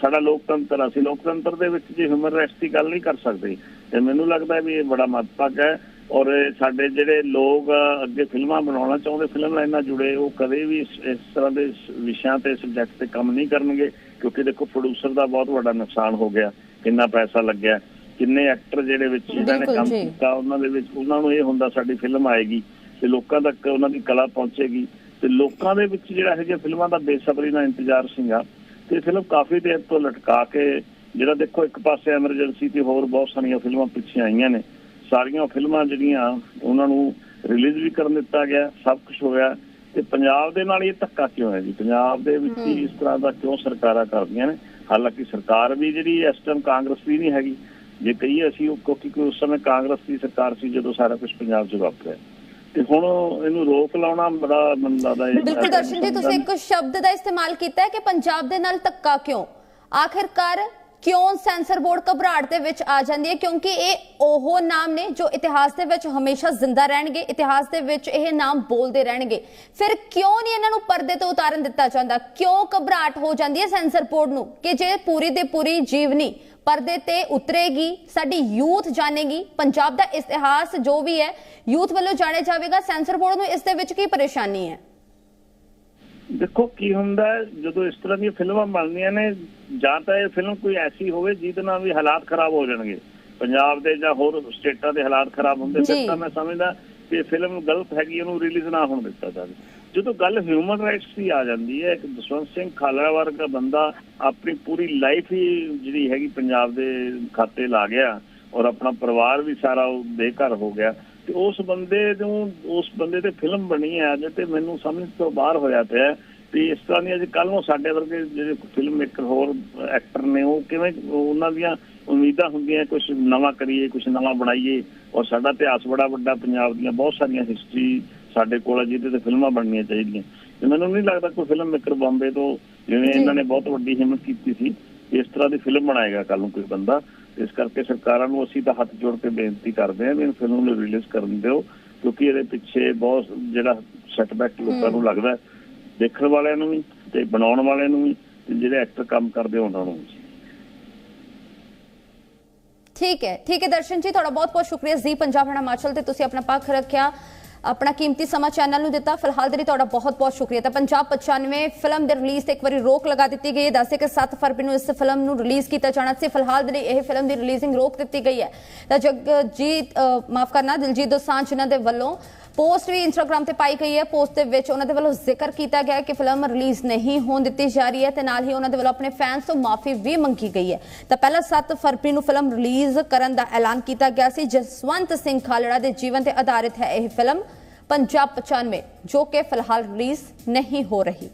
ਸਾਡਾ ਲੋਕਤੰਤਰ ਅਸੀਂ ਲੋਕਤੰਤਰ ਦੇ ਵਿੱਚ ਜੇ ਹਿਊਮਨ ਰਾਈਟਸ ਦੀ ਗੱਲ ਨਹੀਂ ਕਰ ਸਕਦੇ ਤੇ ਮੈਨੂੰ ਲੱਗਦਾ ਵੀ ਇਹ ਬੜਾ ਮਹੱਤਵਪੂਰਨ ਹੈ। ਔਰ ਸਾਡੇ ਜਿਹੜੇ ਲੋਕ ਅੱਗੇ ਫਿਲਮਾਂ ਬਣਾਉਣਾ ਚਾਹੁੰਦੇ ਫਿਲਮ ਲਾਈਨ ਨਾਲ ਜੁੜੇ ਉਹ ਕਦੇ ਵੀ ਇਸ ਤਰ੍ਹਾਂ ਦੇ ਵਿਸ਼ਿਆਂ ਤੇ ਸਬਜੈਕਟ ਤੇ ਕੰਮ ਨਹੀਂ ਕਰਨਗੇ ਕਿਉਂਕਿ ਦੇਖੋ ਪ੍ਰੋਡਿਊਸਰ ਦਾ ਬਹੁਤ ਵੱਡਾ ਨੁਕਸਾਨ ਹੋ ਗਿਆ। ਕਿੰਨਾ ਪੈਸਾ ਲੱਗਿਆ। ਕਿੰਨੇ ਐਕਟਰ ਜਿਹੜੇ ਵਿੱਚ ਇਹਨਾਂ ਨੇ ਕੰਮ ਜੀ। ਕੀਤਾ ਉਹਨਾਂ ਦੇ ਵਿੱਚ ਉਹਨਾਂ ਨੂੰ ਇਹ ਹੁੰਦਾ ਸਾਡੀ ਫਿਲਮ ਆਏਗੀ ਤੇ ਲੋਕਾਂ ਤੱਕ ਉਹਨਾਂ ਦੀ ਕਲਾ ਪਹੁੰਚੇਗੀ। ਤੇ ਲੋਕਾਂ ਦੇ ਵਿੱਚ ਜਿਹੜਾ ਇਹੋ ਜਿਹੀਆਂ ਫਿਲਮਾਂ ਦਾ ਬੇਸਬਰੀ ਨਾਲ ਇੰਤਜ਼ਾਰ ਸੀਗਾ ਤੇ ਫਿਲਮ ਕਾਫੀ ਦੇਰ ਤੋਂ ਲਟਕਾ ਕੇ ਜਿਹੜਾ ਦੇਖੋ ਇੱਕ ਪਾਸੇ ਐਮਰਜੈਂਸੀ ਤੇ ਹੋਰ ਬਹੁਤ ਸਾਰੀਆਂ ਫਿਲਮਾਂ ਪਿੱਛੇ ਆਈਆਂ ਨੇ। ਸਾਰੀਆਂ ਫਿਲਮਾਂ ਜਿਹੜੀਆਂ ਉਹਨਾਂ ਨੂੰ ਰਿਲੀਜ਼ ਵੀ ਕਰਨ ਦਿੱਤਾ ਗਿਆ ਸਭ ਕੁਝ ਹੋਇਆ। ਤੇ ਪੰਜਾਬ ਦੇ ਨਾਲ ਇਹ ਧੱਕਾ ਕਿਉਂ ਹੈ ਜੀ? ਪੰਜਾਬ ਦੇ ਵਿੱਚ ਹੀ। ਇਸ ਤਰ੍ਹਾਂ ਦਾ ਕਿਉਂ ਸਰਕਾਰਾਂ ਕਰਦੀਆਂ ਨੇ? ਹਾਲਾਂਕਿ ਸਰਕਾਰ ਵੀ ਜਿਹੜੀ ਇਸ ਟਾਈਮ ਕਾਂਗਰਸ ਦੀ ਨਹੀਂ ਹੈਗੀ ਜੇ ਕਹੀਏ ਅਸੀਂ ਉਹ ਕਿਉਂਕਿ ਉਸ ਸਮੇਂ ਕਾਂਗਰਸ ਦੀ ਸਰਕਾਰ ਸੀ ਜਦੋਂ ਸਾਰਾ ਕੁਝ ਪੰਜਾਬ 'ਚ ਵਾਪਰਿਆ। ਤੇ ਹੁਣ ਇਹਨੂੰ ਰੋਕ ਲਾਉਣਾ ਬੜਾ ਮੈਨੂੰ ਲੱਗਦਾ ਇਹ ਬਿਲਕੁਲ ਦਰਸ਼ਨ ਜੀ ਤੁਸੀਂ ਇੱਕ ਸ਼ਬਦ ਦਾ ਇਸਤੇਮਾਲ ਕੀਤਾ ਹੈ ਕਿ ਪੰਜਾਬ ਦੇ ਨਾਲ ਧੱਕਾ ਕਿਉਂ? ਆਖਿਰਕਾਰ ਕਿਉਂ ਸੈਂਸਰ ਬੋਰਡ ਘਬਰਾਹਟ ਦੇ ਵਿੱਚ ਆ ਜਾਂਦੀ ਹੈ? ਕਿਉਂਕਿ ਇਹ ਉਹ ਨਾਮ ਨੇ ਜੋ ਇਤਿਹਾਸ ਦੇ ਵਿੱਚ ਹਮੇਸ਼ਾ ਜ਼ਿੰਦਾ ਰਹਿਣਗੇ ਇਤਿਹਾਸ ਦੇ ਵਿੱਚ ਇਹ ਨਾਮ ਬੋਲਦੇ ਰਹਿਣਗੇ। ਫਿਰ ਕਿਉਂ ਨਹੀਂ ਇਹਨਾਂ ਨੂੰ ਪਰਦੇ ਤੋਂ ਉਤਾਰਨ ਦਿੱਤਾ ਜਾਂਦਾ? ਕਿਉਂ ਘਬਰਾਹਟ ਹੋ ਜਾਂਦੀ ਹੈ ਸੈਂਸਰ ਬੋਰਡ ਨੂੰ ਕਿ ਜੇ ਪੂਰੀ ਦੇ ਪੂਰੀ ਜੀਵਨੀ ਪਰਦੇ ਤੇ ਉਤਰੇਗੀ ਸਾਡੀ ਯੂਥ ਜਾਣੇਗੀ। ਪੰਜਾਬ ਦਾ ਇਤਿਹਾਸ ਜੋ ਵੀ ਹੈ ਯੂਥ ਵੱਲੋਂ ਜਾਣਿਆ ਜਾਵੇਗਾ। ਸੈਂਸਰ ਬੋਰਡ ਨੂੰ ਇਸ ਦੇ ਵਿੱਚ ਕੀ ਪਰੇਸ਼ਾਨੀ ਹੈ? ਦੇਖੋ ਕੀ ਹੁੰਦਾ ਜਦੋਂ ਇਸ ਤਰ੍ਹਾਂ ਦੀਆਂ ਫਿਲਮਾਂ ਬਣਦੀਆਂ ਨੇ ਜਾਂ ਤਾਂ ਇਹ ਫਿਲਮ ਕੋਈ ਐਸੀ ਹੋਵੇ ਜਿਹਦੇ ਨਾਲ ਵੀ ਹਾਲਾਤ ਖਰਾਬ ਹੋ ਜਾਣਗੇ। ਪੰਜਾਬ ਦੇ ਜਾਂ ਹੋਰ ਸਟੇਟਾਂ ਦੇ ਹਾਲਾਤ ਖਰਾਬ ਹੁੰਦੇ। ਫਿਰ ਤਾਂ ਮੈਂ ਸਮਝਦਾ ਕਿ ਫਿਲਮ ਗਲਤ ਹੈਗੀ ਇਹਨੂੰ ਰਿਲੀਜ਼ ਨਾ ਹੋਣ ਦਿੱਤਾ ਜਾਵੇ। ਜਦੋਂ ਗੱਲ ਹਿਊਮਨ ਰਾਈਟਸ ਦੀ ਆ ਜਾਂਦੀ ਹੈ, ਇੱਕ ਜਸਵੰਤ ਸਿੰਘ ਖਾਲੜਾ ਵਰਗਾ ਬੰਦਾ ਆਪਣੀ ਪੂਰੀ ਲਾਈਫ ਹੀ ਜਿਹੜੀ ਹੈਗੀ ਪੰਜਾਬ ਦੇ ਖਾਤੇ ਲਾ ਗਿਆ ਔਰ ਆਪਣਾ ਪਰਿਵਾਰ ਵੀ ਸਾਰਾ ਉਹ ਬੇਘਰ ਹੋ ਗਿਆ ਤੇ ਉਸ ਬੰਦੇ ਨੂੰ, ਉਸ ਬੰਦੇ ਤੇ ਫਿਲਮ ਬਣੀ ਹੈ ਅੱਜ ਤੇ ਮੈਨੂੰ ਸਮਝ ਤੋਂ ਬਾਹਰ ਹੋਇਆ ਪਿਆ ਵੀ ਇਸ ਤਰ੍ਹਾਂ ਦੀਆਂ ਅੱਜ ਕੱਲ ਨੂੰ ਸਾਡੇ ਵਰਗੇ ਜਿਹੜੇ ਫਿਲਮ ਮੇਕਰ ਹੋਰ ਐਕਟਰ ਨੇ, ਉਹ ਕਿਵੇਂ ਉਹਨਾਂ ਦੀਆਂ ਉਮੀਦਾਂ ਹੁੰਦੀਆਂ ਕੁਝ ਨਵਾਂ ਕਰੀਏ ਕੁਝ ਨਵਾਂ ਬਣਾਈਏ ਔਰ ਸਾਡਾ ਇਤਿਹਾਸ ਬੜਾ ਵੱਡਾ, ਪੰਜਾਬ ਦੀਆਂ ਬਹੁਤ ਸਾਰੀਆਂ ਹਿਸਟਰੀ ਸਾਡੇ ਕੋਲ ਜਿਹਦੇ ਤੇ ਫਿਲਮਾਂ ਬਣਨੀਆਂ ਚਾਹੀਦੀਆਂ। ਤੇ ਮੈਨੂੰ ਨਹੀਂ ਲੱਗਦਾ ਕੋਈ ਫਿਲਮ ਮੇਕਰ ਬੰਬੇ ਤੋਂ ਜਿਵੇਂ। ਇਹਨਾਂ ਨੇ ਬਹੁਤ ਵੱਡੀ ਹਿੰਮਤ ਕੀਤੀ ਸੀ ਇਸ ਤਰ੍ਹਾਂ ਦੀ ਫਿਲਮ ਬਣਾਏਗਾ ਕੱਲ ਨੂੰ ਕੋਈ ਬੰਦਾ। ਇਸ ਕਰਕੇ ਸਰਕਾਰਾਂ ਨੂੰ ਅਸੀਂ ਤਾਂ ਹੱਥ ਜੋੜ ਕੇ ਬੇਨਤੀ ਕਰਦੇ ਹਾਂ ਵੀ ਇਹ ਫਿਲਮ ਨੂੰ ਰਿਲੀਜ਼ ਕਰਨ ਦਿਓ ਕਿਉਂਕਿ ਇਹਦੇ ਪਿੱਛੇ ਬਹੁਤ ਜਿਹੜਾ ਸੈਟਬੈਕ ਲੋਕਾਂ ਨੂੰ ਲੱਗਦਾ। ਦੇਖਣ ਵਾਲਿਆਂ ਨੂੰ ਵੀ ਤੇ ਬਣਾਉਣ ਵਾਲਿਆਂ ਨੂੰ ਵੀ ਤੇ ਜਿਹੜੇ ਐਕਟਰ ਕੰਮ ਕਰਦੇ ਉਹਨਾਂ ਨੂੰ ਵੀ। ਠੀਕ ਹੈ ਠੀਕ ਹੈ ਦਰਸ਼ਨ ਜੀ ਤੁਹਾਡਾ ਬਹੁਤ ਬਹੁਤ ਸ਼ੁਕਰੀਆ। ਜੀ ਪੰਜਾਬ ਹਣਾ ਹਿਮਾਚਲ ਤੇ ਤੁਸੀਂ ਆਪਣਾ ਪੱਖ ਰੱਖਿਆ। ਆਪਣਾ ਕੀਮਤੀ ਸਮਾਂ ਚੈਨਲ ਨੂੰ ਦਿੱਤਾ। ਫਿਲਹਾਲ ਦੇ ਲਈ ਤੁਹਾਡਾ ਬਹੁਤ ਬਹੁਤ ਸ਼ੁਕਰੀਆ। ਤਾਂ ਪੰਜਾਬ 95 ਫਿਲਮ ਦੇ ਰਿਲੀਜ਼ ਤੇ ਇੱਕ ਵਾਰੀ ਰੋਕ ਲਗਾ ਦਿੱਤੀ ਗਈ ਹੈ। ਦੱਸੇ ਕਿ 7 ਫਰਵਰੀ ਨੂੰ ਇਸ ਫਿਲਮ ਨੂੰ ਰਿਲੀਜ਼ ਕੀਤਾ ਜਾਣਾ ਸੀ। ਫਿਲਹਾਲ ਦੇ ਲਈ ਇਹ ਫਿਲਮ ਦੀ ਰਿਲੀਜ਼ਿੰਗ ਰੋਕ ਦਿੱਤੀ ਗਈ ਹੈ। ਤਾਂ ਜਗਜੀਤ ਮਾਫ ਕਰਨਾ, ਦਿਲਜੀਤ ਦੋਸਾਂਝ ਜਿਨ੍ਹਾਂ ਦੇ ਵੱਲੋਂ ਪੋਸਟ ਵੀ ਇੰਸਟਾਗ੍ਰam ਤੇ ਪਾਈ ਗਈ ਹੈ। ਪੋਸਟ ਦੇ ਵਿੱਚ ਉਹਨਾਂ ਦੇ ਵੱਲੋਂ ਜ਼ਿਕਰ ਕੀਤਾ ਗਿਆ ਕਿ ਫਿਲਮ ਰਿਲੀਜ਼ ਨਹੀਂ ਹੋਣ ਦਿੱਤੀ ਜਾ ਰਹੀ ਹੈ ਤੇ ਨਾਲ ਹੀ ਉਹਨਾਂ ਦੇ ਵੱਲੋਂ ਆਪਣੇ ਫੈਨਸ ਤੋਂ ਮਾਫੀ ਵੀ ਮੰਗੀ ਗਈ ਹੈ। ਤਾਂ ਪਹਿਲਾਂ 7 ਫਰਵਰੀ ਨੂੰ ਫਿਲਮ ਰਿਲੀਜ਼ ਕਰਨ ਦਾ ਐਲਾਨ ਕੀਤਾ ਗਿਆ ਸੀ। ਜਸਵੰਤ ਸਿੰਘ ਖਾਲੜਾ ਦੇ ਜੀਵਨ ਤੇ ਆਧਾਰਿਤ ਹੈ ਇਹ ਫਿਲਮ ਪੰਜਾਬ 95 ਜੋ ਕਿ ਫਿਲਹਾਲ ਰਿਲੀਜ਼ ਨਹੀਂ ਹੋ ਰਹੀ